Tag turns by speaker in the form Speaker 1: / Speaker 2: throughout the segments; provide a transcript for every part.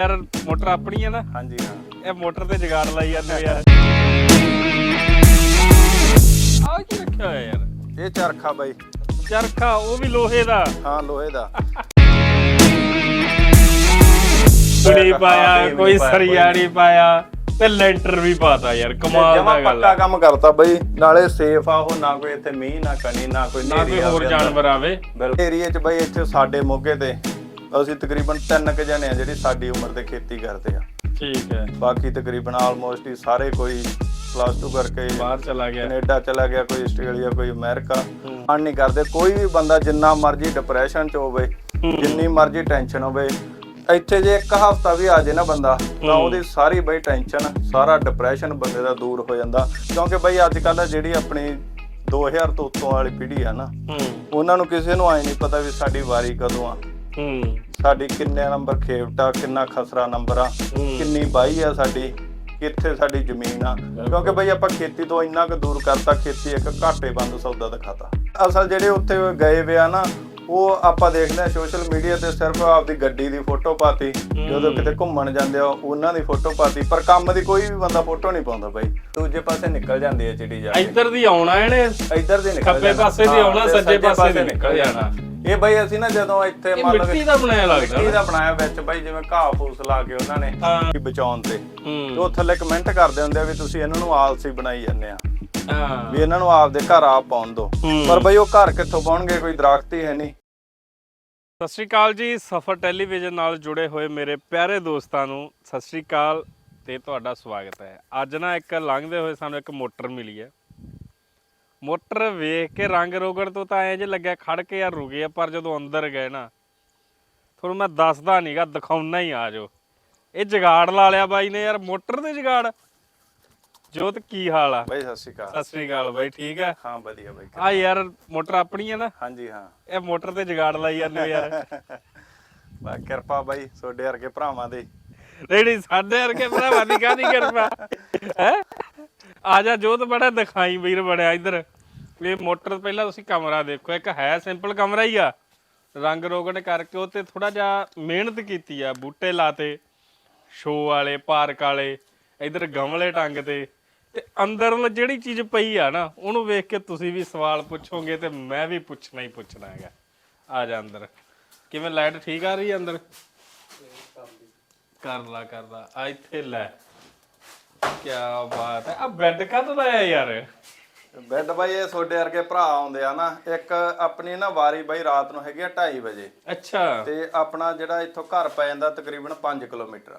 Speaker 1: ਯਾਰ ਮੋਟਰ ਆਪਣੀ ਹੈ ਨਾ।
Speaker 2: ਹਾਂਜੀ ਹਾਂ।
Speaker 1: ਇਹ ਮੋਟਰ ਤੇ ਜਗਾੜ ਲਾਈ ਜਾਂਦੇ ਯਾਰ। ਆ ਕੀ ਰੱਖਿਆ ਹੋਇਆ ਯਾਰ?
Speaker 2: ਇਹ ਚਰਖਾ ਬਾਈ।
Speaker 1: ਚਰਖਾ ਉਹ ਵੀ ਲੋਹੇ ਦਾ।
Speaker 2: ਹਾਂ ਲੋਹੇ ਦਾ।
Speaker 1: ਸੁਣੀ ਪਾਇਆ ਕੋਈ
Speaker 2: ਪਾਇਆ,
Speaker 1: ਸਰੀਆ ਨਹੀਂ। ਪਾਇਆ ਤੇ ਲੈਂਟਰ ਵੀ ਪਾਤਾ ਯਾਰ ਕਮਾਲ
Speaker 2: ਜਮਾ
Speaker 1: ਦਾ ਗੱਲ
Speaker 2: ਪੱਕਾ
Speaker 1: ਆ।
Speaker 2: ਕੰਮ ਕਰਤਾ ਬਾਈ। ਨਾਲੇ ਸੇਫ ਆ ਉਹ ਨਾ ਕੋਈ ਇੱਥੇ ਮੀਂਹ ਨਾ ਕਣੀ ਨਾ ਕੋਈ
Speaker 1: ਨਾ ਕੋਈ ਹੋਰ ਜਾਨਵਰ ਆਵੇ।
Speaker 2: ਬਿਲਕੁਲ। ਏਰੀਏ 'ਚ ਬਾਈ ਇੱਥੇ ਸਾਡੇ ਮੋਗੇ ਤੇ ਅਸੀਂ ਤਕਰੀਬਨ ਤਿੰਨ ਕੁ ਜਣੇ ਆ ਜਿਹੜੀ ਸਾਡੀ ਉਮਰ ਦੇ ਖੇਤੀ ਕਰਦੇ ਆ।
Speaker 1: ਠੀਕ ਹੈ।
Speaker 2: ਬਾਕੀ ਤਕਰੀਬਨ ਆਲਮੋਸਟ ਹੀ ਸਾਰੇ ਕੋਈ ਪਲੱਸ 2 ਕਰਕੇ
Speaker 1: ਬਾਹਰ ਚਲਾ ਗਿਆ।
Speaker 2: ਕੈਨੇਡਾ ਚਲਾ ਗਿਆ ਕੋਈ ਆਸਟ੍ਰੇਲੀਆ ਕੋਈ ਅਮਰੀਕਾ। ਮਨ ਨਹੀਂ ਕਰਦੇ। ਕੋਈ ਵੀ ਬੰਦਾ ਜਿੰਨਾ ਮਰਜ਼ੀ ਡਿਪਰੈਸ਼ਨ 'ਚ ਹੋਵੇ ਜਿੰਨੀ ਮਰਜ਼ੀ ਟੈਨਸ਼ਨ ਹੋਵੇ ਇੱਥੇ ਜੇ ਇੱਕ ਹਫਤਾ ਵੀ ਆ ਜੇ ਨਾ ਬੰਦਾ ਤਾਂ ਉਹਦੀ ਸਾਰੀ ਬਈ ਟੈਨਸ਼ਨ ਸਾਰਾ ਡਿਪਰੈਸ਼ਨ ਬੰਦੇ ਦਾ ਦੂਰ ਹੋ ਜਾਂਦਾ। ਕਿਉਂਕਿ ਬਈ ਅੱਜ ਕੱਲ ਜਿਹੜੀ ਆਪਣੀ 2000 ਤੋਂ ਉੱਤੋਂ ਵਾਲੀ ਪੀੜ੍ਹੀ ਆ ਨਾ ਉਹਨਾਂ ਨੂੰ ਕਿਸੇ ਨੂੰ ਆਏ ਨਹੀਂ ਪਤਾ ਵੀ ਸਾਡੀ ਵਾਰੀ ਕਦੋਂ ਆ।
Speaker 1: ਹੂੰ।
Speaker 2: ਸਾਡੀ ਕਿੰਨੇ ਨੰਬਰ ਖੇਵਟਾ ਕਿੰਨਾ ਖਸਰਾ ਨੰਬਰ ਆ ਕਿੰਨੀ ਬਾਈ ਆ ਸਾਡੀ ਕਿੱਥੇ ਸਾਡੀ ਜ਼ਮੀਨ ਆ। ਕਿਉਂਕਿ ਬਈ ਆਪਾਂ ਖੇਤੀ ਤੋਂ ਇੰਨਾ ਕੁ ਦੂਰ ਕਰਤਾ ਖੇਤੀ ਇੱਕ ਘਾਟੇ ਬੰਦ ਸੌਦਾ ਦਿਖਾਤਾ। ਅਸਲ ਜਿਹੜੇ ਉੱਥੇ ਗਏ ਵੇ ਆ ਨਾ ਉਹ ਆਪਾਂ ਦੇਖਦੇ ਆ ਸੋਸ਼ਲ ਮੀਡੀਆ ਤੇ ਸਿਰਫ ਆਪਦੀ ਗੱਡੀ ਦੀ ਫੋਟੋ ਪਾਤੀ ਜਦੋਂ ਕਿਤੇ ਘੁੰਮਣ ਜਾਂਦੇ ਆ ਉਹਨਾਂ ਦੀ ਫੋਟੋ ਪਾਤੀ ਪਰ ਕੰਮ ਦੀ ਕੋਈ ਵੀ ਬੰਦਾ ਫੋਟੋ ਨਹੀਂ ਪਾਉਂਦਾ ਬਾਈ। ਦੂਜੇ ਪਾਸੇ ਨਿਕਲ ਜਾਂਦੀ ਹੈ ਚਿੜੀ ਜਾ ਕੇ।
Speaker 1: ਇੱਧਰ ਦੀ ਆਉਣਾ ਇਹਨੇ।
Speaker 2: ਇੱਧਰ ਦੀ ਨਿਕਲ
Speaker 1: ਖੱਬੇ। ਪਾਸੇ ਦੀ ਆਉਣਾ, ਸੱਜੇ ਪਾਸੇ ਦੀ ਨਿਕਲ ਜਾਣਾ।
Speaker 2: ਇਹ ਬਾਈ ਅਸੀਂ ਨਾ ਜਦੋਂ ਇੱਥੇ
Speaker 1: ਇਹ
Speaker 2: ਮੰਨ ਲਓ
Speaker 1: ਮਿੱਟੀ ਦਾ ਬਣਾਇਆ ਲੱਗਦਾ
Speaker 2: ਮਿੱਟੀ ਦਾ ਬਣਾਇਆ ਵਿੱਚ ਬਾਈ ਜਿਵੇਂ ਘਾਹ ਫੂਸ ਲਾ ਕੇ ਉਹਨਾਂ ਨੇ
Speaker 1: ਹਾਂ।
Speaker 2: ਵੀ ਬਚਾਉਣ ਤੇ।
Speaker 1: ਹੂੰ।
Speaker 2: ਤੇ ਉਹ ਥੱਲੇ ਕਮੈਂਟ ਕਰਦੇ ਹੁੰਦੇ ਆ ਵੀ ਤੁਸੀਂ ਇਹਨਾਂ ਨੂੰ ਆਲਸੀ ਬਣਾਈ ਜਾਂਦੇ ਆ।
Speaker 1: ਹਾਂ।
Speaker 2: ਵੀ ਇਹਨਾਂ ਨੂੰ ਆਪਦੇ ਘਰ ਆਪ ਪਾਉਣ
Speaker 1: ਹੂੰ।
Speaker 2: ਪਰ ਬਈ ਉਹ ਘਰ ਕਿੱਥੋਂ ਪਾਉਣਗੇ ਕੋਈ ਦਰਖਤ ਹੀ ਹੈ ਨਹੀਂ।
Speaker 1: ਸਤਿ ਸ਼੍ਰੀ ਅਕਾਲ ਜੀ ਸਫਰ ਟੈਲੀਵਿਜ਼ਨ ਨਾਲ ਜੁੜੇ ਹੋਏ ਮੇਰੇ ਪਿਆਰੇ ਦੋਸਤਾਂ ਨੂੰ ਸਤਿ ਸ਼੍ਰੀ ਅਕਾਲ ਤੇ ਤੁਹਾਡਾ ਸਵਾਗਤ ਹੈ। ਅੱਜ ਨਾ ਇੱਕ ਲੰਘਦੇ ਹੋਏ ਸਾਨੂੰ ਇੱਕ ਮੋਟਰ ਮਿਲੀ ਹੈ। ਮੋਟਰ ਵੇਖ ਕੇ ਰੰਗ ਰੋਗੜ ਤੋਂ ਤਾਂ ਐਂ ਜੇ ਲੱਗਿਆ ਖੜ ਕੇ ਯਾਰ ਰੁਕੇ ਆ ਪਰ ਜਦੋਂ ਅੰਦਰ ਗਏ ਨਾ ਤੁਹਾਨੂੰ ਮੈਂ ਦੱਸਦਾ ਨਹੀਂਗਾ ਦਿਖਾਉਣਾ ਹੀ ਆ ਜੋ ਇਹ ਜਗਾੜ ਲਾ ਲਿਆ ਬਾਈ ਨੇ ਯਾਰ ਮੋਟਰ ਦੇ ਜਗਾੜ। ਜੋਤ ਕੀ ਹਾਲ ਆ?
Speaker 2: ਬਾਈ ਸਤਿ ਸ਼੍ਰੀ ਅਕਾਲ।
Speaker 1: ਸਤਿ ਸ਼੍ਰੀ ਅਕਾਲ ਬਾਈ ਠੀਕ ਹੈ
Speaker 2: ਹਾਂ ਵਧੀਆ ਬਾਈ
Speaker 1: ਆ ਯਾਰ ਮੋਟਰ ਆਪਣੀ ਹੈ ਨਾ?
Speaker 2: ਹਾਂਜੀ ਹਾਂ।
Speaker 1: ਇਹ ਮੋਟਰ ਤੇ ਜਗਾੜ ਲਾਈ ਜਾਂਦੇ ਯਾਰ।
Speaker 2: ਬਾ ਕਿਰਪਾ ਬਾਈ ਤੁਹਾਡੇ ਵਰਗੇ ਭਰਾਵਾਂ ਦੀ।
Speaker 1: ਨਹੀਂ ਨਹੀਂ ਸਾਡੇ ਵਰਗੇ ਭਰਾਵਾਂ ਦੀ ਕਾਹਦੀ ਕਿਰਪਾ? ਹੈ? ਆ ਜਾ ਜੋਤ ਬੜਾ ਦਿਖਾਈ ਵੀਰ ਬੜਿਆ ਇੱਧਰ। ਇਹ ਮੋਟਰ ਪਹਿਲਾਂ ਤੁਸੀਂ ਕਮਰਾ ਦੇਖੋ ਇੱਕ ਹੈ ਸਿੰਪਲ ਕਮਰਾ ਹੀ ਆ। ਰੰਗ ਰੋਗਣ ਕਰਕੇ ਉਹ ਤੇ ਥੋੜਾ ਜਿਹਾ ਮਿਹਨਤ ਕੀਤੀ ਆ ਬੂਟੇ ਲਾਤੇ ਸ਼ੋ ਵਾਲੇ ਪਾਰਕ ਵਾਲੇ ਇੱਧਰ ਗਮਲੇ ਟੰਗ ਤੇ ਤੇ ਅੰਦਰ ਜਿਹੜੀ ਚੀਜ਼ ਪਈ ਆ ਨਾ ਉਹਨੂੰ ਵੇਖ ਕੇ ਤੁਸੀਂ ਵੀ ਸਵਾਲ ਪੁੱਛੋਗੇ ਤੇ ਮੈਂ ਵੀ ਪੁੱਛਣਾ ਹੀ ਪੁੱਛਣਾ ਹੈਗਾ। ਆ ਜਾ ਅੰਦਰ। ਕਿਵੇਂ ਲਾਈਟ ਠੀਕ ਆ ਰਹੀ ਹੈ ਅੰਦਰ? ਕਰ ਲਾ ਕਰਦਾ ਆ ਇੱਥੇ ਲੈ। ਕੀ ਬਾਤ ਹੈ। ਆ ਬੈੱਡ ਕਦ ਲਾਇਆ ਯਾਰ?
Speaker 2: ਬੈੱਡ ਬਾਈ ਇਹ ਤੁਹਾਡੇ ਵਰਗੇ ਭਰਾ ਆਉਂਦੇ ਆ ਨਾ ਇੱਕ ਆਪਣੀ ਨਾ ਵਾਰੀ ਬਾਈ ਰਾਤ ਨੂੰ ਹੈਗੀ ਆ 2:30 ਵਜੇ।
Speaker 1: ਅੱਛਾ।
Speaker 2: ਤੇ ਆਪਣਾ ਜਿਹੜਾ ਇੱਥੋਂ ਘਰ ਪੈ ਜਾਂਦਾ ਤਕਰੀਬਨ 5 ਕਿਲੋਮੀਟਰ।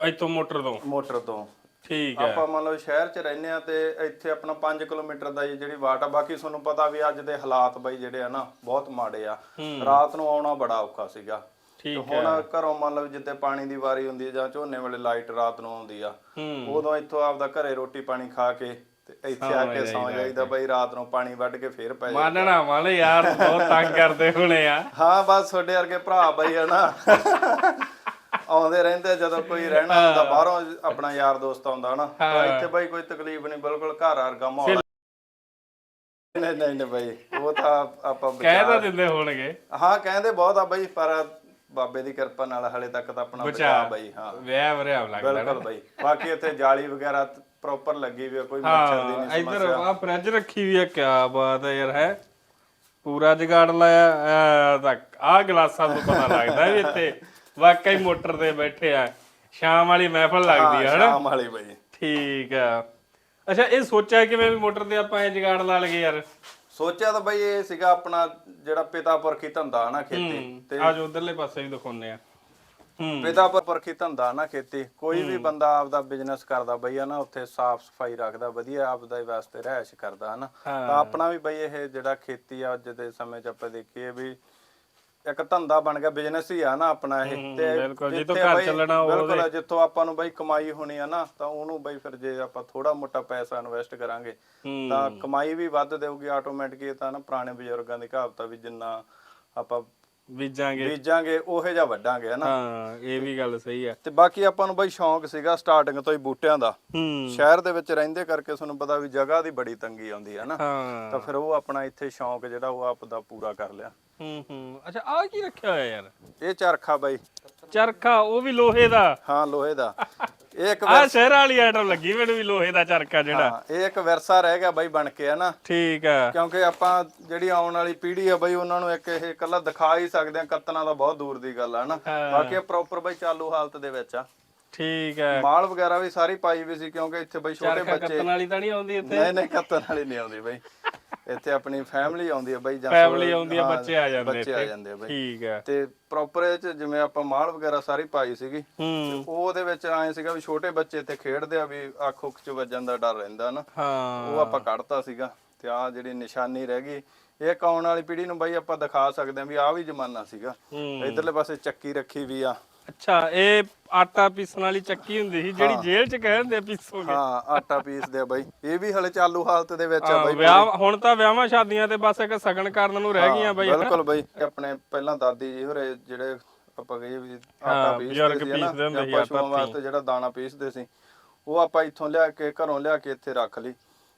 Speaker 1: ਇੱਥੋਂ ਮੋਟਰ ਤੋਂ?
Speaker 2: ਮੋਟਰ ਤੋਂ।
Speaker 1: ਠੀਕ ਹੈ।
Speaker 2: ਆਪਾਂ ਮੰਨ ਲਓ ਸ਼ਹਿਰ 'ਚ ਰਹਿੰਦੇ ਆ ਤੇ ਇੱਥੇ ਆਪਣਾ 5 ਕਿਲੋਮੀਟਰ ਦਾ ਹੀ ਜਿਹੜੀ ਵਾਟ ਆ। ਬਾਕੀ ਤੁਹਾਨੂੰ ਪਤਾ ਵੀ ਅੱਜ ਦੇ ਹਾਲਾਤ ਬਾਈ ਜਿਹੜੇ ਆ ਨਾ ਬਹੁਤ ਮਾੜੇ ਆ। ਰਾਤ ਨੂੰ ਆਉਣਾ ਬੜਾ ਔਖਾ ਸੀਗਾ। ਤੇ
Speaker 1: ਠੀਕ
Speaker 2: ਹੁਣ ਘਰੋਂ ਮੰਨ ਲਓ ਜਿੱਤੇ ਪਾਣੀ ਦੀ ਵਾਰੀ ਹੁੰਦੀ ਹੈ ਜਾਂ ਝੋਨੇ ਵੇਲੇ ਲਾਈਟ ਰਾਤ ਨੂੰ ਆਉਂਦੀ ਆ
Speaker 1: ਹੂੰ।
Speaker 2: ਉਦੋਂ ਇੱਥੋਂ ਆਪਦਾ ਘਰੇ ਰੋਟੀ ਪਾਣੀ ਖਾ ਕੇ ਤੇ ਇੱਥੇ ਆ ਕੇ ਸੌਂ ਜਾਈਦਾ ਬਾਈ ਰਾਤ ਨੂੰ ਪਾਣੀ ਵੱਢ ਕੇ ਫੇਰ ਪੈ ਜਾ
Speaker 1: ਮਾਨਣਾ ਵਾਲੇ ਯਾਰ ਬਹੁਤ ਤੰਗ ਕਰਦੇ ਹੋਣੇ ਆ।
Speaker 2: ਹਾਂ ਬਸ ਤੁਹਾਡੇ ਵਰਗੇ ਭਰਾ ਬਾਈ ਆ ਨਾ। ਆਉਂਦੇ ਰਹਿੰਦੇ ਜਦੋਂ ਕੋਈ ਰਹਿਣਾ ਹੁੰਦਾ ਬਾਹਰੋਂ ਆਪਣਾ ਯਾਰ ਦੋਸਤ ਆਉਂਦਾ ਨਾ ਤਾਂ ਇੱਥੇ ਬਾਈ ਕੋਈ ਤਕਲੀਫ ਨਹੀਂ ਬਿਲਕੁਲ ਘਰ ਵਰਗਾ ਮਾਹੌਲ ਆ। ਨਹੀਂ ਨਹੀਂ ਨਹੀਂ ਬਾਈ ਉਹ ਤਾਂ ਆਪਾਂ
Speaker 1: ਕਹਿ ਦਿੰਦੇ ਹੋਣਗੇ।
Speaker 2: ਹਾਂ ਕਹਿੰਦੇ ਬਹੁਤ ਆ ਬਾਈ ਪਰ ਬਾਬੇ ਦੀ ਕਿਰਪਾ ਨਾਲ ਹਲੇ ਤੱਕ ਤਾਂ ਆਪਣਾ ਬਚਾ ਬਾਈ ਹਾਂ।
Speaker 1: ਵਿਆਹ ਵਰਿਆ ਲੱਗਦਾ
Speaker 2: ਬਿਲਕੁਲ ਬਾਈ। ਬਾਕੀ ਇੱਥੇ ਜਾਲੀ ਵਗੈਰਾ ਪ੍ਰੋਪਰ ਲੱਗੀ ਵੀ ਕੋਈ ਮੱਛਰ ਦੀ
Speaker 1: ਹਾਂ
Speaker 2: ਨਹੀਂ
Speaker 1: ਇੱਧਰ ਆ ਫ੍ਰਿਜ ਰੱਖੀ ਵੀ ਆ ਕੀ ਬਾਤ ਹੈ ਯਾਰ ਹੈ। ਪੂਰਾ ਜਗਾੜ ਲਾਇਆ ਤਾਂ ਆ ਗਲਾਸਾਂ ਤੋਂ ਪਤਾ ਲੱਗਦਾ ਵੀ ਇੱਥੇ ਵਾਕਈ ਮੋਟਰ ਤੇ ਬੈਠੇ ਆ। ਸ਼ਾਮ ਵਾਲੀ ਮਹਿਫਲ ਲੱਗਦੀ ਆ ਹਨਾ?
Speaker 2: ਸ਼ਾਮ ਵਾਲੀ ਬਾਈ।
Speaker 1: ਠੀਕ ਆ। ਅੱਛਾ ਇਹ ਸੋਚਿਆ ਕਿਵੇਂ ਵੀ ਮੋਟਰ ਤੇ ਆਪਾਂ ਇਹ ਜਗਾੜ ਲਾ ਲਗੇ ਯਾਰ?
Speaker 2: ਸੋਚਿਆ ਤਾਂ ਬਈ ਇਹ ਸੀਗਾ ਆਪਣਾ ਜਿਹੜਾ ਪਿਤਾ ਪੁਰਖੀ ਧੰਦਾ ਨਾ ਖੇਤੀ। ਤੇ
Speaker 1: ਅੱਜ ਉਧਰਲੇ ਪਾਸੇ ਵੀ ਦਿਖਾਉਂਦੇ ਆ। ਹੂੰ।
Speaker 2: ਪਿਤਾ ਪੁਰਖੀ ਧੰਦਾ ਨਾ ਖੇਤੀ। ਕੋਈ ਵੀ ਬੰਦਾ ਆਪਦਾ ਬਿਜ਼ਨਸ ਕਰਦਾ ਬਈ ਆ ਨਾ ਉੱਥੇ ਸਾਫ਼ ਸਫ਼ਾਈ ਰੱਖਦਾ ਵਧੀਆ ਆਪਦਾ ਹੀ ਵਾਸਤੇ ਰਹਿਸ਼ ਕਰਦਾ ਹਨਾ। ਆਪਣਾ ਵੀ ਬਈ ਇਹ ਜਿਹੜਾ ਖੇਤੀ ਆ ਅੱਜ ਦੇ ਸਮੇਂ 'ਚ ਆਪਾਂ ਦੇਖੀਏ ਵੀ ਇੱਕ ਧੰਦਾ ਬਣ ਗਿਆ ਬਿਜ਼ਨਸ ਹੀ ਆ ਨਾ ਆਪਣਾ ਇਹ।
Speaker 1: ਬਿਲਕੁਲ, ਜਿੱਥੋਂ
Speaker 2: ਜਿੱਥੇ
Speaker 1: ਘਰ
Speaker 2: ਬਈ-
Speaker 1: ਚੱਲਣਾ ਉਹ
Speaker 2: ਬਿਲਕੁਲ ਜਿੱਥੋਂ ਆਪਾਂ ਨੂੰ ਬਈ ਕਮਾਈ ਹੋਣੀ ਆ ਨਾ ਤਾਂ ਉਹਨੂੰ ਬਈ ਫਿਰ ਜੇ ਆਪਾਂ ਥੋੜਾ ਮੋਟਾ ਪੈਸਾ ਇਨਵੈਸਟ ਕਰਾਂਗੇ
Speaker 1: ਹੂੰ।
Speaker 2: ਤਾਂ ਕਮਾਈ ਵੀ ਵੱਧ ਦੇਊਗੀ ਆਟੋਮੈਟਿਕ ਇਹ ਤਾਂ ਨਾ ਪੁਰਾਣੇ ਬਜ਼ੁਰਗਾਂ ਦੀ ਕਹਾਵਤ ਆ ਵੀ ਜਿੰਨਾ ਆਪਾਂ
Speaker 1: ਬੀਜਾਂਗੇ।
Speaker 2: ਬੀਜਾਂਗੇ ਉਹੇ ਜਿਹਾ ਵੱਡਾਂਗੇ ਹਨਾ?
Speaker 1: ਹਾਂ ਇਹ ਵੀ ਗੱਲ ਸਹੀ ਆ।
Speaker 2: ਤੇ ਬਾਕੀ ਆਪਾਂ ਨੂੰ ਬਾਈ ਸ਼ੌਂਕ ਸੀਗਾ ਸਟਾਰਟਿੰਗ ਤੋਂ ਹੀ ਬੂਟਿਆਂ ਦਾ।
Speaker 1: ਹੂੰ।
Speaker 2: ਸ਼ਹਿਰ ਦੇ ਵਿੱਚ ਰਹਿੰਦੇ ਕਰਕੇ ਤੁਹਾਨੂੰ ਪਤਾ ਵੀ ਜਗ੍ਹਾ ਦੀ ਬੜੀ ਤੰਗੀ ਆਉਂਦੀ ਹੈ ਨਾ
Speaker 1: ਹਾਂ।
Speaker 2: ਤਾਂ ਫਿਰ ਉਹ ਆਪਣਾ ਇੱਥੇ ਸ਼ੌਂਕ ਜਿਹੜਾ ਉਹ ਆਪ ਦਾ ਪੂਰਾ ਕਰ ਲਿਆ।
Speaker 1: ਹੂੰ ਹੂੰ। ਅੱਛਾ ਆ ਕੀ ਰੱਖਿਆ ਹੋਇਆ ਯਾਰ?
Speaker 2: ਇਹ ਚਰਖਾ ਬਾਈ।
Speaker 1: ਚਰਖਾ ਉਹ ਵੀ ਲੋਹੇ ਦਾ?
Speaker 2: ਹਾਂ ਲੋਹੇ ਦਾ। ਇਹ ਇੱਕ
Speaker 1: ਆ ਸ਼ਹਿਰ ਵਾਲੀ ਆਈਟਮ ਲੱਗੀ ਮੈਨੂੰ ਵੀ ਲੋਹੇ ਦਾ ਚਰਖਾ ਜਿਹੜਾ।
Speaker 2: ਹਾਂ ਇਹ ਇੱਕ ਵਿਰਸਾ ਰਹਿ ਗਿਆ ਬਾਈ ਬਣ ਕੇ ਹੈ ਨਾ
Speaker 1: ਠੀਕ ਆ।
Speaker 2: ਕਿਉਂਕਿ ਆਪਾਂ ਜਿਹੜੀ ਆਉਣ ਵਾਲੀ ਪੀੜ੍ਹੀ ਆ ਬਈ ਉਹਨਾਂ ਨੂੰ ਇੱਕ ਇਹ ਇਕੱਲਾ ਦਿਖਾ ਹੀ ਸਕਦੇ ਆ ਕੱਤਣਾ ਤਾਂ ਬਹੁਤ ਦੂਰ ਦੀ ਗੱਲ ਆ ਨਾ
Speaker 1: ਹਾਂ।
Speaker 2: ਬਾਕੀ ਪ੍ਰੋਪਰ ਬਈ ਚਾਲੂ ਹਾਲਤ ਦੇ ਵਿੱਚ ਆ।
Speaker 1: ਠੀਕ ਆ।
Speaker 2: ਮਾਲ ਵਗੈਰਾ ਵੀ ਸਾਰੀ ਪਾਈ ਵੀ ਸੀ ਕਿਉਂਕਿ ਇੱਥੇ ਬਈ ਛੋਟੇ
Speaker 1: ਚਰਖਾ
Speaker 2: ਬੱਚੇ
Speaker 1: ਕੱਤਣ ਵਾਲੀ ਤਾਂ ਨਹੀਂ ਆਉਂਦੀ ਇੱਥੇ।
Speaker 2: ਨਹੀਂ ਨਹੀਂ ਕੱਤਣ ਵਾਲੀ ਨਹੀਂ ਆਉਂਦੀ ਬਈ। ਇੱਥੇ ਆਪਣੀ ਫੈਮਿਲੀ ਆਉਂਦੀ ਆ ਬਈ ਜਾਂ
Speaker 1: ਫੈਮਿਲੀ ਆਉਂਦੀ
Speaker 2: ਹਾਂ,
Speaker 1: ਬੱਚੇ ਆ ਜਾਂਦੇ
Speaker 2: ਬੱਚੇ ਆ ਜਾਂਦੇ ਆ ਬਈ।
Speaker 1: ਠੀਕ ਆ।
Speaker 2: ਤੇ ਪ੍ਰੋਪਰ ਇਹ ਚ ਜਿਵੇਂ ਆਪਾਂ ਮਾਲ ਵਗੈਰਾ ਸਾਰੀ ਪਾਈ ਸੀਗੀ
Speaker 1: ਹੂੰ।
Speaker 2: ਉਹ ਉਹਦੇ ਵਿੱਚ ਐ ਸੀਗਾ ਵੀ ਛੋਟੇ ਬੱਚੇ ਇੱਥੇ ਖੇਡਦੇ ਆ ਵੀ ਅੱਖ ਉੱਖ ਚ ਵੱਜਣ ਦਾ ਡਰ ਰਹਿੰਦਾ ਨਾ।
Speaker 1: ਹਾਂ।
Speaker 2: ਉਹ ਆਪਾਂ ਕੱਢਤਾ ਸੀਗਾ ਤੇ ਆ ਜਿਹੜੀ ਨਿਸ਼ਾਨੀ ਰਹਿ ਗਈ ਇਹ ਆਉਣ ਵਾਲੀ ਪੀੜ੍ਹੀ ਨੂੰ ਬਾਈ ਆਪਾਂ ਦਿਖਾ ਸਕਦੇ ਆ ਵੀ ਆ ਵੀ ਜ਼ਮਾਨਾ ਸੀਗਾ।
Speaker 1: ਹੂੰ।
Speaker 2: ਇਧਰਲੇ ਪਾਸੇ ਚੱਕੀ ਰੱਖੀ ਵੀ ਆ।
Speaker 1: ਅੱਛਾ ਇਹ ਆਟਾ ਪੀਸਣ ਵਾਲੀ ਚੱਕੀ ਹੁੰਦੀ ਸੀ ਜਿਹੜੀ ਜੇਲ੍ਹ 'ਚ ਕਹਿੰਦੇ ਪੀਸੋਗੇ
Speaker 2: ਹਾਂ ਆਟਾ ਪੀਸਦੇ ਆ ਬਾਈ। ਇਹ ਵੀ ਹਲੇ ਚਾਲੂ ਹਾਲਤ ਦੇ ਵਿੱਚ ਆ ਬਾਈ।
Speaker 1: ਵਿਆਹ ਹੁਣ ਤਾਂ ਵਿਆਹਾਂ ਸ਼ਾਦੀਆਂ ਤੇ ਬਸ ਇੱਕ ਸਗਨ ਕਰਨ ਨੂੰ ਰਹਿ ਗਈਆਂ ਬਈ
Speaker 2: ਬਿਲਕੁਲ ਬਾਈ। ਆਪਣੇ ਪਹਿਲਾਂ ਦਾਦੀ ਜੀ ਹੋਰੇ ਜਿਹੜੇ ਆਪਾਂ ਕਹੀਏ ਵੀ ਆਟਾ ਪੀਸਦੇ ਸੀ ਨਾ ਪਸ਼ੂਆਂ ਵਾਸਤੇ ਜਿਹੜਾ ਦਾਣਾ ਪੀਸਦੇ ਸੀ ਉਹ ਆਪਾਂ ਇੱਥੋਂ ਲਿਆ ਕੇ ਘਰੋਂ ਲਿਆ ਕੇ ਇੱਥੇ ਰੱਖ ਲਈ।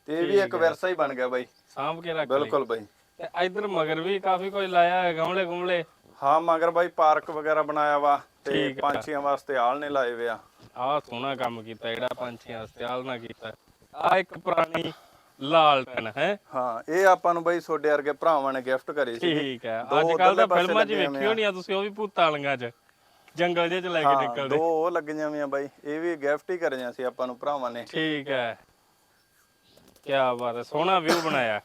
Speaker 2: ਤੇ ਇਹ ਵੀ ਇੱਕ ਵਿਰਸਾ ਹੀ ਬਣ ਗਿਆ ਬਾਈ।
Speaker 1: ਸਾਂਭ ਕੇ ਰੱਖ ਲਈ।
Speaker 2: ਬਿਲਕੁਲ ਬਾਈ।
Speaker 1: ਤੇ ਇਧਰ ਮਗਰ ਵੀ ਕਾਫੀ ਕੁਝ ਲਾਇਆ ਹੈ ਗਮਲੇ ਗੁਮਲੇ
Speaker 2: ਹਾਂ ਮਗਰ ਬਾਈ ਪਾਰਕ ਵਗੈਰਾ ਬਣਾਇਆ ਵਾ। ਤੇ
Speaker 1: ਠੀਕ ਆ।
Speaker 2: ਪੰਛੀਆਂ ਵਾਸਤੇ ਆਲ ਨੇ ਲਾਏ ਵੇ ਆ।
Speaker 1: ਆਹ ਸੋਹਣਾ ਕੰਮ ਕੀਤਾ ਜਿਹੜਾ ਪੰਛੀਆਂ ਵਾਸਤੇ ਆਲਣਾ ਕੀਤਾ। ਆ ਇੱਕ ਪੁਰਾਣੀ ਲਾਲਟਨ ਹੈ?
Speaker 2: ਹਾਂ ਇਹ ਆਪਾਂ ਨੂੰ ਬਾਈ ਤੁਹਾਡੇ ਵਰਗੇ ਭਰਾਵਾਂ ਨੇ ਗਿਫਟ ਕਰੀ ਸੀ।
Speaker 1: ਠੀਕ ਹੈ
Speaker 2: ਦੋ
Speaker 1: ਅੱਜ ਕੱਲ ਤਾਂ
Speaker 2: ਉੱਧਰਲੇ ਪਾਸੇ
Speaker 1: ਫਿਲਮਾਂ 'ਚ
Speaker 2: ਲੱਗੇ
Speaker 1: ਵੇਖੀ ਹੋਣੀਆਂ ਤੁਸੀਂ ਉਹ ਵੀ ਭੂਤਾਂ ਵਾਲੀਆਂ 'ਚ। ਜੰਗਲ ਜਿਹੇ 'ਚ ਲੈ ਕੇ
Speaker 2: ਹਾਂ
Speaker 1: ਨਿਕਲਦੇ।
Speaker 2: ਦੋ ਉਹ ਲੱਗੀਆਂ ਵੀਆਂ ਬਾਈ। ਇਹ ਵੀ ਗਿਫਟ ਹੀ ਕਰੀਆਂ ਸੀ ਆਪਾਂ ਨੂੰ ਭਰਾਵਾਂ ਨੇ।
Speaker 1: ਠੀਕ ਹੈ ਕੀ ਬਾਤ ਹੈ ਸੋਹਣਾ ਵਿਊ ਬਣਾਇਆ।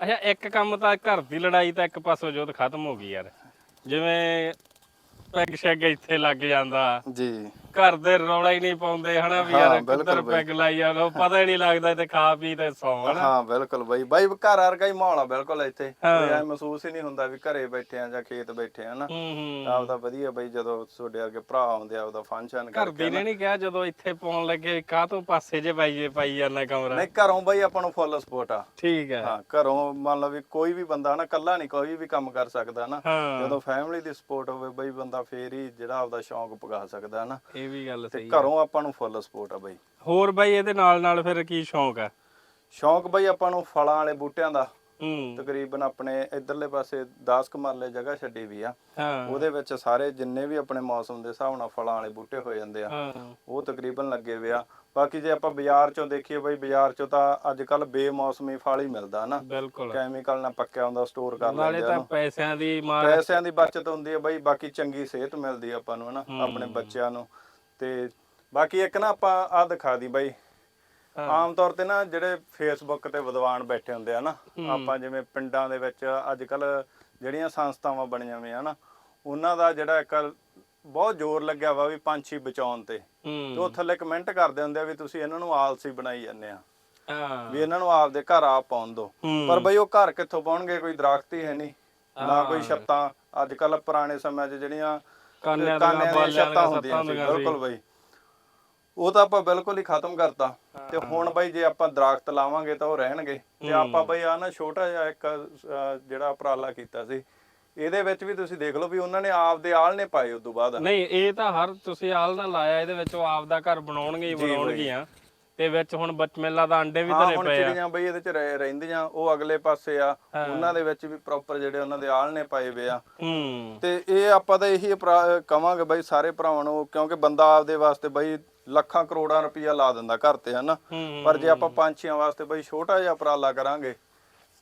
Speaker 1: ਅੱਛਾ ਇੱਕ ਕੰਮ ਤਾਂ ਘਰ ਦੀ ਲੜਾਈ ਤਾਂ ਇੱਕ ਪਾਸੋਂ ਜੋਤ ਖਤਮ ਹੋ ਗਈ ਯਾਰ। ਜਿਵੇਂ ਪੈਗ ਸ਼ੈਗ ਇੱਥੇ ਲੱਗ ਜਾਂਦਾ।
Speaker 2: ਜੀ।
Speaker 1: ਘਰ ਦੇ ਰੌਲਾ ਹੀ ਨਹੀਂ ਪਾਉਂਦੇ ਹਨਾ ਵੀ ਯਾਰ ਕਿੱਧਰ। ਪੈਗ ਲਾਈ ਜਾਂਦਾ ਪਤਾ ਹੀ ਨਹੀਂ ਲੱਗਦਾ ਤੇ ਖਾ ਪੀ ਤੇ ਸੌਂ ਹਨਾ।
Speaker 2: ਹਾਂ ਬਿਲਕੁਲ ਬਾਈ। ਬਾਈ ਘਰ ਵਰਗਾ ਹੀ ਮਾਹੌਲ ਆ ਬਿਲਕੁਲ ਇੱਥੇ। ਕੋਈ ਐ ਮਹਿਸੂਸ ਹੀ ਨਹੀਂ ਹੁੰਦਾ ਵੀ ਘਰੇ ਬੈਠੇ ਆ ਜਾਂ ਖੇਤ ਬੈਠੇ ਆ ਨਾ ਆਪਦਾ ਵਧੀਆ ਬਾਈ ਜਦੋਂ ਤੁਹਾਡੇ ਵਰਗੇ ਭਰਾ ਆਉਂਦੇ ਆ ਆਪਦਾ ਫੰਕਸ਼ਨ
Speaker 1: ਘਰ
Speaker 2: ਕਰਕੇ
Speaker 1: ਦੀ ਨੇ ਨਹੀਂ ਕਿਹਾ ਜਦੋਂ ਇੱਥੇ ਪਾਉਣ ਲੱਗੇ ਕਾਹ ਤੋਂ ਪਾਸੇ ਜੇ ਪਾਈਏ ਪਾਈ ਜਾਂਦਾ ਕਮਰਾ।
Speaker 2: ਨਹੀਂ ਘਰੋਂ ਬਾਈ ਆਪਾਂ ਨੂੰ ਫੁੱਲ ਸਪੋਰਟ ਆ।
Speaker 1: ਠੀਕ ਹੈ
Speaker 2: ਹਾਂ ਘਰੋਂ ਮੰਨ ਲਓ ਵੀ ਕੋਈ ਵੀ ਬੰਦਾ ਨਾ ਕੱਲਾ ਨਹੀਂ ਕੋਈ ਵੀ ਕੰਮ ਕਰ ਸਕਦਾ ਨਾ
Speaker 1: ਹਾਂ।
Speaker 2: ਜਦੋਂ ਫੈਮਿਲੀ ਦੀ ਸਪੋਰਟ ਹੋਵੇ ਬਈ ਬੰਦਾ ਫੇਰ ਹੀ ਜਿਹੜਾ ਆਪਦਾ ਸ਼ੌਂਕ ਪੁਗਾ ਸਕਦਾ ਨਾ
Speaker 1: ਇਹ ਵੀ ਗੱਲ
Speaker 2: ਤੇ
Speaker 1: ਸਹੀ ਹੈ
Speaker 2: ਘਰੋਂ ਆਪਾਂ ਨੂੰ ਫੁੱਲ ਸਪੋਰਟ ਆ ਬਈ।
Speaker 1: ਹੋਰ ਬਾਈ ਇਹਦੇ ਨਾਲ ਨਾਲ ਫਿਰ ਕੀ ਸ਼ੌਂਕ ਹੈ
Speaker 2: ਸ਼ੌਂਕ ਬਈ ਆਪਾਂ ਨੂੰ ਫਲਾਂ ਵਾਲੇ ਬੂਟਿਆਂ ਦਾ।
Speaker 1: ਹੂੰ।
Speaker 2: ਤਕਰੀਬਨ ਆਪਣੇ ਇਧਰਲੇ ਪਾਸੇ 10 ਕਮਾਲੇ ਜਗ੍ਹਾ ਛੱਡੀ ਵੀ ਆ।
Speaker 1: ਹਾਂ।
Speaker 2: ਉਹਦੇ ਵਿੱਚ ਸਾਰੇ ਜਿੰਨੇ ਵੀ ਆਪਣੇ ਮੌਸਮ ਦੇ ਹਿਸਾਬ ਨਾਲ ਫਲਾਂ ਵਾਲੇ ਬੂਟੇ ਹੋ ਜਾਂਦੇ ਆ।
Speaker 1: ਹਾਂ।
Speaker 2: ਉਹ ਤਕਰੀਬਨ ਲੱਗੇ ਵੇ ਆ। ਬਾਕੀ ਜੇ ਆਪਾਂ ਬਾਜ਼ਾਰ ਚੋਂ ਦੇਖੀਏ ਬਈ ਬਾਜ਼ਾਰ ਚੋਂ ਤਾਂ ਅੱਜ ਕੱਲ ਬੇਮੌਸਮੀ ਫਲ ਹੀ ਮਿਲਦਾ ਨਾ।
Speaker 1: ਬਿਲਕੁਲ।
Speaker 2: ਕੈਮੀਕਲ ਨਾਲ ਪੱਕਿਆ ਹੁੰਦਾ ਸਟੋਰ ਕਰ
Speaker 1: ਨਾਲੇ
Speaker 2: ਲੈਂਦੇ ਆ
Speaker 1: ਤਾਂ
Speaker 2: ਉਹਨੂੰ।
Speaker 1: ਪੈਸਿਆਂ ਦੀ ਮਾਰ
Speaker 2: ਪੈਸਿਆਂ ਦੀ ਬਚਤ ਹੁੰਦੀ ਹੈ ਬਈ ਬਾਕੀ ਚੰਗੀ ਸਿਹਤ ਮਿਲਦੀ ਆ ਆਪਾਂ ਨੂੰ ਹਨਾ ਆਪਣੇ ਬੱਚਿਆਂ ਨੂੰ। ਤੇ ਬਾਕੀ ਇੱਕ ਨਾ ਆਪਾਂ ਆ ਦਿਖਾ ਦੀ ਬਈ। ਆਮ ਤੌਰ ਤੇ ਨਾ ਜਿਹੜੇ ਫੇਸਬੁੱਕ ਤੇ ਵਿਦਵਾਨ ਬੈਠੇ ਹੁੰਦੇ ਆ ਨਾ ਆਪਾਂ ਜਿਵੇਂ ਪਿੰਡਾਂ ਦੇ ਵਿੱਚ ਅੱਜ ਕੱਲ ਜਿਹੜੀਆਂ ਸੰਸਥਾਵਾਂ ਬਣੀਆਂ ਹੋਈਆਂ ਨਾ ਉਹਨਾਂ ਦਾ ਜਿਹੜਾ ਇੱਕ ਬਹੁਤ ਜ਼ੋਰ ਲੱਗਿਆ ਵਾ ਵੀ ਪੰਛੀ ਬਚਾਉਣ ਤੇ। ਤੇ ਉਹ ਥੱਲੇ ਕਮੈਂਟ ਕਰਦੇ ਹੁੰਦੇ ਆ ਵੀ ਤੁਸੀਂ ਇਹਨਾਂ ਨੂੰ ਆਲਸੀ ਬਣਾਈ ਜਾਂਦੇ ਆ। ਵੀ ਇਹਨਾਂ ਨੂੰ ਆਪਦੇ ਘਰ ਆਪ ਪਾਉਣ
Speaker 1: ਹੂੰ।
Speaker 2: ਪਰ ਬਈ ਉਹ ਘਰ ਕਿੱਥੋਂ ਪਾਉਣਗੇ ਕੋਈ ਦਰਖਤ ਹੀ ਹੈ ਨਹੀਂ ਨਾ ਕੋਈ ਛੱਤਾਂ। ਅੱਜ ਕੱਲ ਪੁਰਾਣੇ ਸਮਿਆਂ 'ਚ ਜਿਹੜੀਆਂ
Speaker 1: ਕਾਨਿਆਂ ਦੀਆਂ ਬਾਲਿਆਂ
Speaker 2: ਛੱਤਾਂ
Speaker 1: ਦੀਆਂ
Speaker 2: ਹੁੰਦੀਆਂ ਸੀ। ਬਿਲਕੁਲ ਬਈ। ਉਹ ਤਾਂ ਆਪਾਂ ਬਿਲਕੁਲ ਹੀ ਖਤਮ ਕਰਤਾ। ਤੇ ਹੁਣ ਬਈ ਜੇ ਆਪਾਂ ਦਰਖਤ ਲਾਵਾਂਗੇ ਤਾਂ ਉਹ ਰਹਿਣਗੇ। ਤੇ ਆਪਾਂ ਬਈ ਆ ਨਾ ਛੋਟਾ ਜਿਹਾ ਇੱਕ ਜਿਹੜਾ ਉਪਰਾਲਾ ਕੀਤਾ ਸੀ। ਇਹਦੇ ਵਿੱਚ ਵੀ ਤੁਸੀਂ ਦੇਖ ਲਓ ਵੀ ਉਹਨਾਂ ਨੇ ਆਪਦੇ ਆਲਣੇ ਪਾਏ ਉਸ ਤੋਂ ਬਾਅਦ।
Speaker 1: ਨਹੀਂ ਇਹ ਤਾਂ ਹਰ ਤੁਸੀਂ ਆਲ ਨਾਲ ਲਾਇਆ ਇਹਦੇ ਵਿੱਚ ਉਹ ਆਪਦਾ ਘਰ ਬਣਾਉਣਗੇ ਹੀ ਬਣਾਉਣਗੀਆਂ। ਤੇ ਵਿੱਚ ਹੁਣ ਬਚਮੇਲਾ ਦਾ ਅੰਡੇ ਵੀ ਧਰੇ ਪਏ ਆ।
Speaker 2: ਚਿੜੀਆਂ ਬਈ ਇਹਦੇ ਚ ਰਹਿ- ਰਹਿੰਦੀਆਂ ਉਹ ਅਗਲੇ ਪਾਸੇ ਆ। ਉਹਨਾਂ ਦੇ ਵਿੱਚ ਵੀ ਪ੍ਰੋਪਰ ਜਿਹੜੇ ਉਹਨਾਂ ਦੇ ਆਲਣੇ ਪਾਏ ਵੇ ਆ।
Speaker 1: ਹੂੰ।
Speaker 2: ਤੇ ਇਹ ਆਪਾਂ ਤਾਂ ਇਹੀ ਉਪਰਾ- ਕਵਾਂਗੇ ਬਈ ਸਾਰੇ ਭਰਾਵਾਂ ਨੂੰ ਕਿਉਂਕਿ ਬੰਦਾ ਆਪਦੇ ਵਾਸਤੇ ਬਈ ਲੱਖਾਂ ਕਰੋੜਾਂ ਰੁਪਈਆ ਲਾ ਦਿੰਦਾ ਘਰ ਤੇ ਹਨਾ?
Speaker 1: ਹੂੰ
Speaker 2: ਪਰ ਜੇ ਆਪਾਂ ਪੰਛੀਆਂ ਵਾਸਤੇ ਬਈ ਛੋਟਾ ਜਿਹਾ ਉਪਰਾਲਾ ਕਰਾਂਗੇ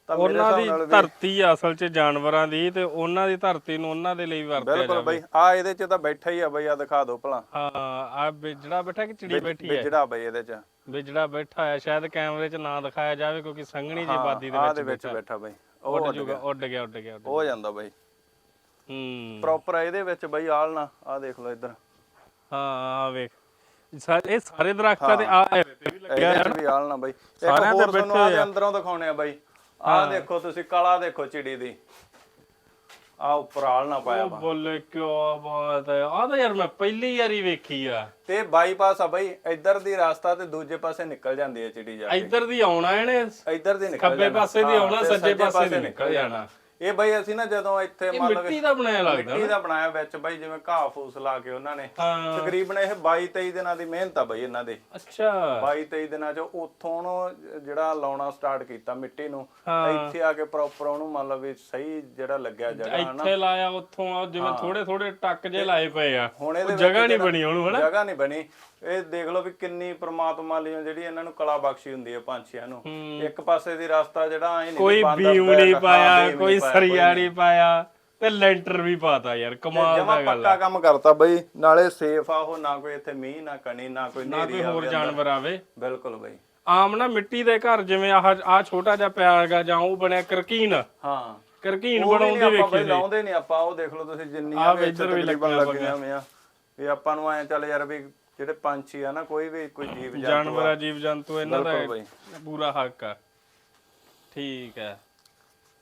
Speaker 2: ਤਾਂ ਮੇਰੇ
Speaker 1: ਉਹਨਾਂ
Speaker 2: ਹਿਸਾਬ
Speaker 1: ਦੀ
Speaker 2: ਵੀ
Speaker 1: ਧਰਤੀ ਆ ਅਸਲ 'ਚ ਜਾਨਵਰਾਂ ਦੀ ਤੇ ਉਹਨਾਂ ਦੀ ਧਰਤੀ ਨੂੰ ਉਹਨਾਂ ਦੇ ਲਈ ਵਰਤਿਆ
Speaker 2: ਬਿਲਕੁਲ ਬਈ ਆ ਇਹਦੇ ਚ ਤਾਂ ਬੈਠਾ ਹੀ ਆ ਬਈ ਆ ਦਿਖਾ ਦਿਓ ਭਲਾ।
Speaker 1: ਹਾਂ ਆ ਜਿਹੜਾ ਬੈਠਾ ਕਿ ਚਿੜੀ ਬੈਠੀ ਹੈ
Speaker 2: ਜਿਹੜਾ ਬਈ ਇਹਦੇ ਚ।
Speaker 1: ਵਿਜੜਾ ਬੈਠਾ ਹੈ ਸ਼ਾਇਦ ਕੈਮਰੇ 'ਚ ਨਾ ਦਿਖਾਇਆ ਜਾਵੇ ਕਿਉਂਕਿ ਸੰਘਣੀ ਜੀ ਬਾਦੀ ਦੇ
Speaker 2: ਆ ਦੇ ਵਿੱਚ
Speaker 1: ਬੈਠਾ।
Speaker 2: ਬੈਠਾ ਬਈ ਉਹ
Speaker 1: ਉੱਡ
Speaker 2: ਉੱਡ
Speaker 1: ਜੂਗਾ
Speaker 2: ਗਿਆ।
Speaker 1: ਉੱਡ ਗਿਆ ਉੱਡ ਗਿਆ ਉੱਡ ਗਿਆ।
Speaker 2: ਹੋ ਜਾਂਦਾ ਬਈ।
Speaker 1: ਹੂੰ।
Speaker 2: ਪ੍ਰੋਪਰ ਇਹਦੇ ਵਿੱਚ ਬਈ ਆਲਣਾ ਆ ਦੇਖ ਲਓ ਇੱਧਰ।
Speaker 1: ਹਾਂ ਆ ਵੇਖ। ਸਾ- ਇਹ ਸਾਰੇ ਦਰਖਤਾਂ ਤੇ ਆ ਤੇ ਵੀ ਲੱਗਿਆ
Speaker 2: ਇਹਦੇ ਚ ਵੀ ਆਲਣਾ ਬਈ। ਇੱਕ
Speaker 1: ਸਾਰਿਆਂ ਤੇ
Speaker 2: ਹੋਰ ਤੁਹਾਨੂੰ ਆ। ਅੰਦਰੋਂ ਦਿਖਾਉਣੇ ਆ ਬਈ। ਆ ਦੇਖੋ ਤੁਸੀਂ ਕਲਾ ਦੇਖੋ ਚਿੜੀ ਦੀ। ਆ ਉੱਪਰ ਆਲਣਾ ਪਾਇਆ
Speaker 1: ਉਹ
Speaker 2: ਵਾ।
Speaker 1: ਬੋਲੇ ਕਿਉਂ ਬਾਤ ਹੈ? ਆ ਤਾਂ ਯਾਰ ਮੈਂ ਪਹਿਲੀ ਵਾਰੀ ਵੇਖੀ ਆ।
Speaker 2: ਤੇ ਬਾਈਪਾਸ ਆ ਬਈ ਇੱਧਰ ਦੀ ਰਸਤਾ ਤੇ ਦੂਜੇ ਪਾਸੇ ਨਿਕਲ ਜਾਂਦੀ ਹੈ ਚਿੜੀ ਜਾ ਕੇ।
Speaker 1: ਇੱਧਰ ਦੀ ਆਉਣਾ ਇਹਨੇ?
Speaker 2: ਇੱਧਰ ਦੀ ਨਿਕਲ
Speaker 1: ਖੱਬੇ
Speaker 2: ਜਾਣਾ।
Speaker 1: ਪਾਸੇ ਦੀ
Speaker 2: ਹਾਂ,
Speaker 1: ਆਉਣਾ
Speaker 2: ਤੇ
Speaker 1: ਸੱਜੇ ਪਾਸੇ ਦੀ ਨਿਕਲ ਜਾਣਾ।
Speaker 2: ਇਹ ਬਈ ਅਸੀਂ ਨਾ ਜਦੋਂ ਇੱਥੇ
Speaker 1: ਇਹ
Speaker 2: ਮੰਨ ਲਓ
Speaker 1: ਮਿੱਟੀ ਦਾ ਬਣਾਇਆ ਲੱਗਦਾ
Speaker 2: ਮਿੱਟੀ ਦਾ ਬਣਾਇਆ ਵਿੱਚ ਬਈ ਜਿਵੇਂ ਘਾਹ ਫੂਸ ਲਾ ਕੇ ਉਹਨਾਂ ਨੇ।
Speaker 1: ਹਾਂ।
Speaker 2: ਤਕਰੀਬਨ ਇਹ 22 23 ਦਿਨਾਂ ਦੀ ਮਿਹਨਤ ਆ ਬਈ ਇਹਨਾਂ ਦੀ।
Speaker 1: ਅੱਛਾ।
Speaker 2: 22 23 ਦਿਨਾਂ ਚ ਉੱਥੋਂ ਜਿਹੜਾ ਲਾਉਣਾ ਸਟਾਰਟ ਕੀਤਾ ਮਿੱਟੀ ਨੂੰ। ਇੱਥੇ ਆ ਕੇ ਪ੍ਰੋਪਰ ਉਹਨੂੰ ਮੰਨ ਲਓ ਵੀ ਸਹੀ ਜਿਹੜਾ ਲੱਗਿਆ ਜਗ੍ਹਾ ਹਨਾ।
Speaker 1: ਇੱਥੇ ਲਾਇਆ ਉੱਥੋਂ ਆ ਜਿਵੇਂ ਥੋੜੇ ਥੋੜੇ ਟੱਕ ਜੇ ਲਾਏ ਪਏ ਆ।
Speaker 2: ਹੁਣ ਇਹਦੇ
Speaker 1: ਜਗ੍ਹਾ ਨਹੀਂ ਬਣੀ ਉਹਨੂੰ ਹਨਾ?
Speaker 2: ਜਗ੍ਹਾ ਨਹੀਂ ਬਣੀ। ਇਹ ਦੇਖ ਲਓ ਵੀ ਕਿੰਨੀ ਪ੍ਰਮਾਤਮਾ ਲਈ ਜਿਹੜੀ ਇਹਨਾਂ ਨੂੰ ਕਲਾ ਬਖਸ਼ੀ ਹੁੰਦੀ ਹੈ ਪੰਛੀਆਂ ਨੂੰ। ਇੱਕ ਪਾਸੇ ਦੀ ਰਸਤਾ ਜਿਹੜਾ ਐ ਨਹੀਂ
Speaker 1: ਕੋਈ ਬੀਮ ਨਹੀਂ ਪਾਇਆ ਕੋਈ ਸਰੀਆ ਨਹੀਂ ਪਾਇਆ ਤੇ ਲੈਂਟਰ ਵੀ ਪਾਤਾ ਯਾਰ ਕਮਾਲ ਦਾ ਗੱਲ
Speaker 2: ਪੱਕਾ ਕੰਮ ਕਰਤਾ ਬਈ ਨਾਲੇ ਸੇਫ ਆ ਉਹ ਨਾ ਕੋਈ ਇੱਥੇ ਮੀਂਹ ਨਾ ਕਣੀ ਨਾ ਕੋਈ
Speaker 1: ਨਾ
Speaker 2: ਨੇਰੀ
Speaker 1: ਕੋਈ ਹੋਰ ਜਾਨਵਰ ਆਵੇ।
Speaker 2: ਬਿਲਕੁਲ ਬਈ।
Speaker 1: ਆਮ ਨਾ ਮਿੱਟੀ ਦੇ ਘਰ ਜਿਵੇਂ ਆਹ ਆ ਛੋਟਾ ਜਿਹਾ ਪਿਆ ਹੈਗਾ ਜਾਂ ਉਹ ਬਣਿਆ ਕਰਕੀਨ।
Speaker 2: ਹਾਂ।
Speaker 1: ਕਰਕੀਨ ਬਣਾਉਂਦੇ ਵੇਖੀ
Speaker 2: ਲਾਉਂਦੇ ਨਹੀਂ ਆਪਾਂ ਉਹ ਦੇਖ ਲਓ ਤੁਸੀਂ ਜਿੰਨੀਆਂ ਵੀ
Speaker 1: ਇੱਧਰ ਵੀ ਲੱਗੀਆਂ
Speaker 2: ਹੋਈਆਂ। ਵੀ ਆਪਾਂ ਨੂੰ ਐ ਚੱਲ ਯਾਰ ਵੀ ਜਿਹੜੇ ਪੰਛੀ ਆ ਨਾ ਕੋਈ ਵੀ ਕੋਈ ਜੀਵ ਜੰਤੂ
Speaker 1: ਜਾਨਵਰ
Speaker 2: ਆ
Speaker 1: ਜੀਵ ਜੰਤੂ ਇਹਨਾਂ ਦਾ
Speaker 2: ਬਿਲਕੁਲ
Speaker 1: ਪੂਰਾ ਹੱਕ ਆ। ਠੀਕ ਹੈ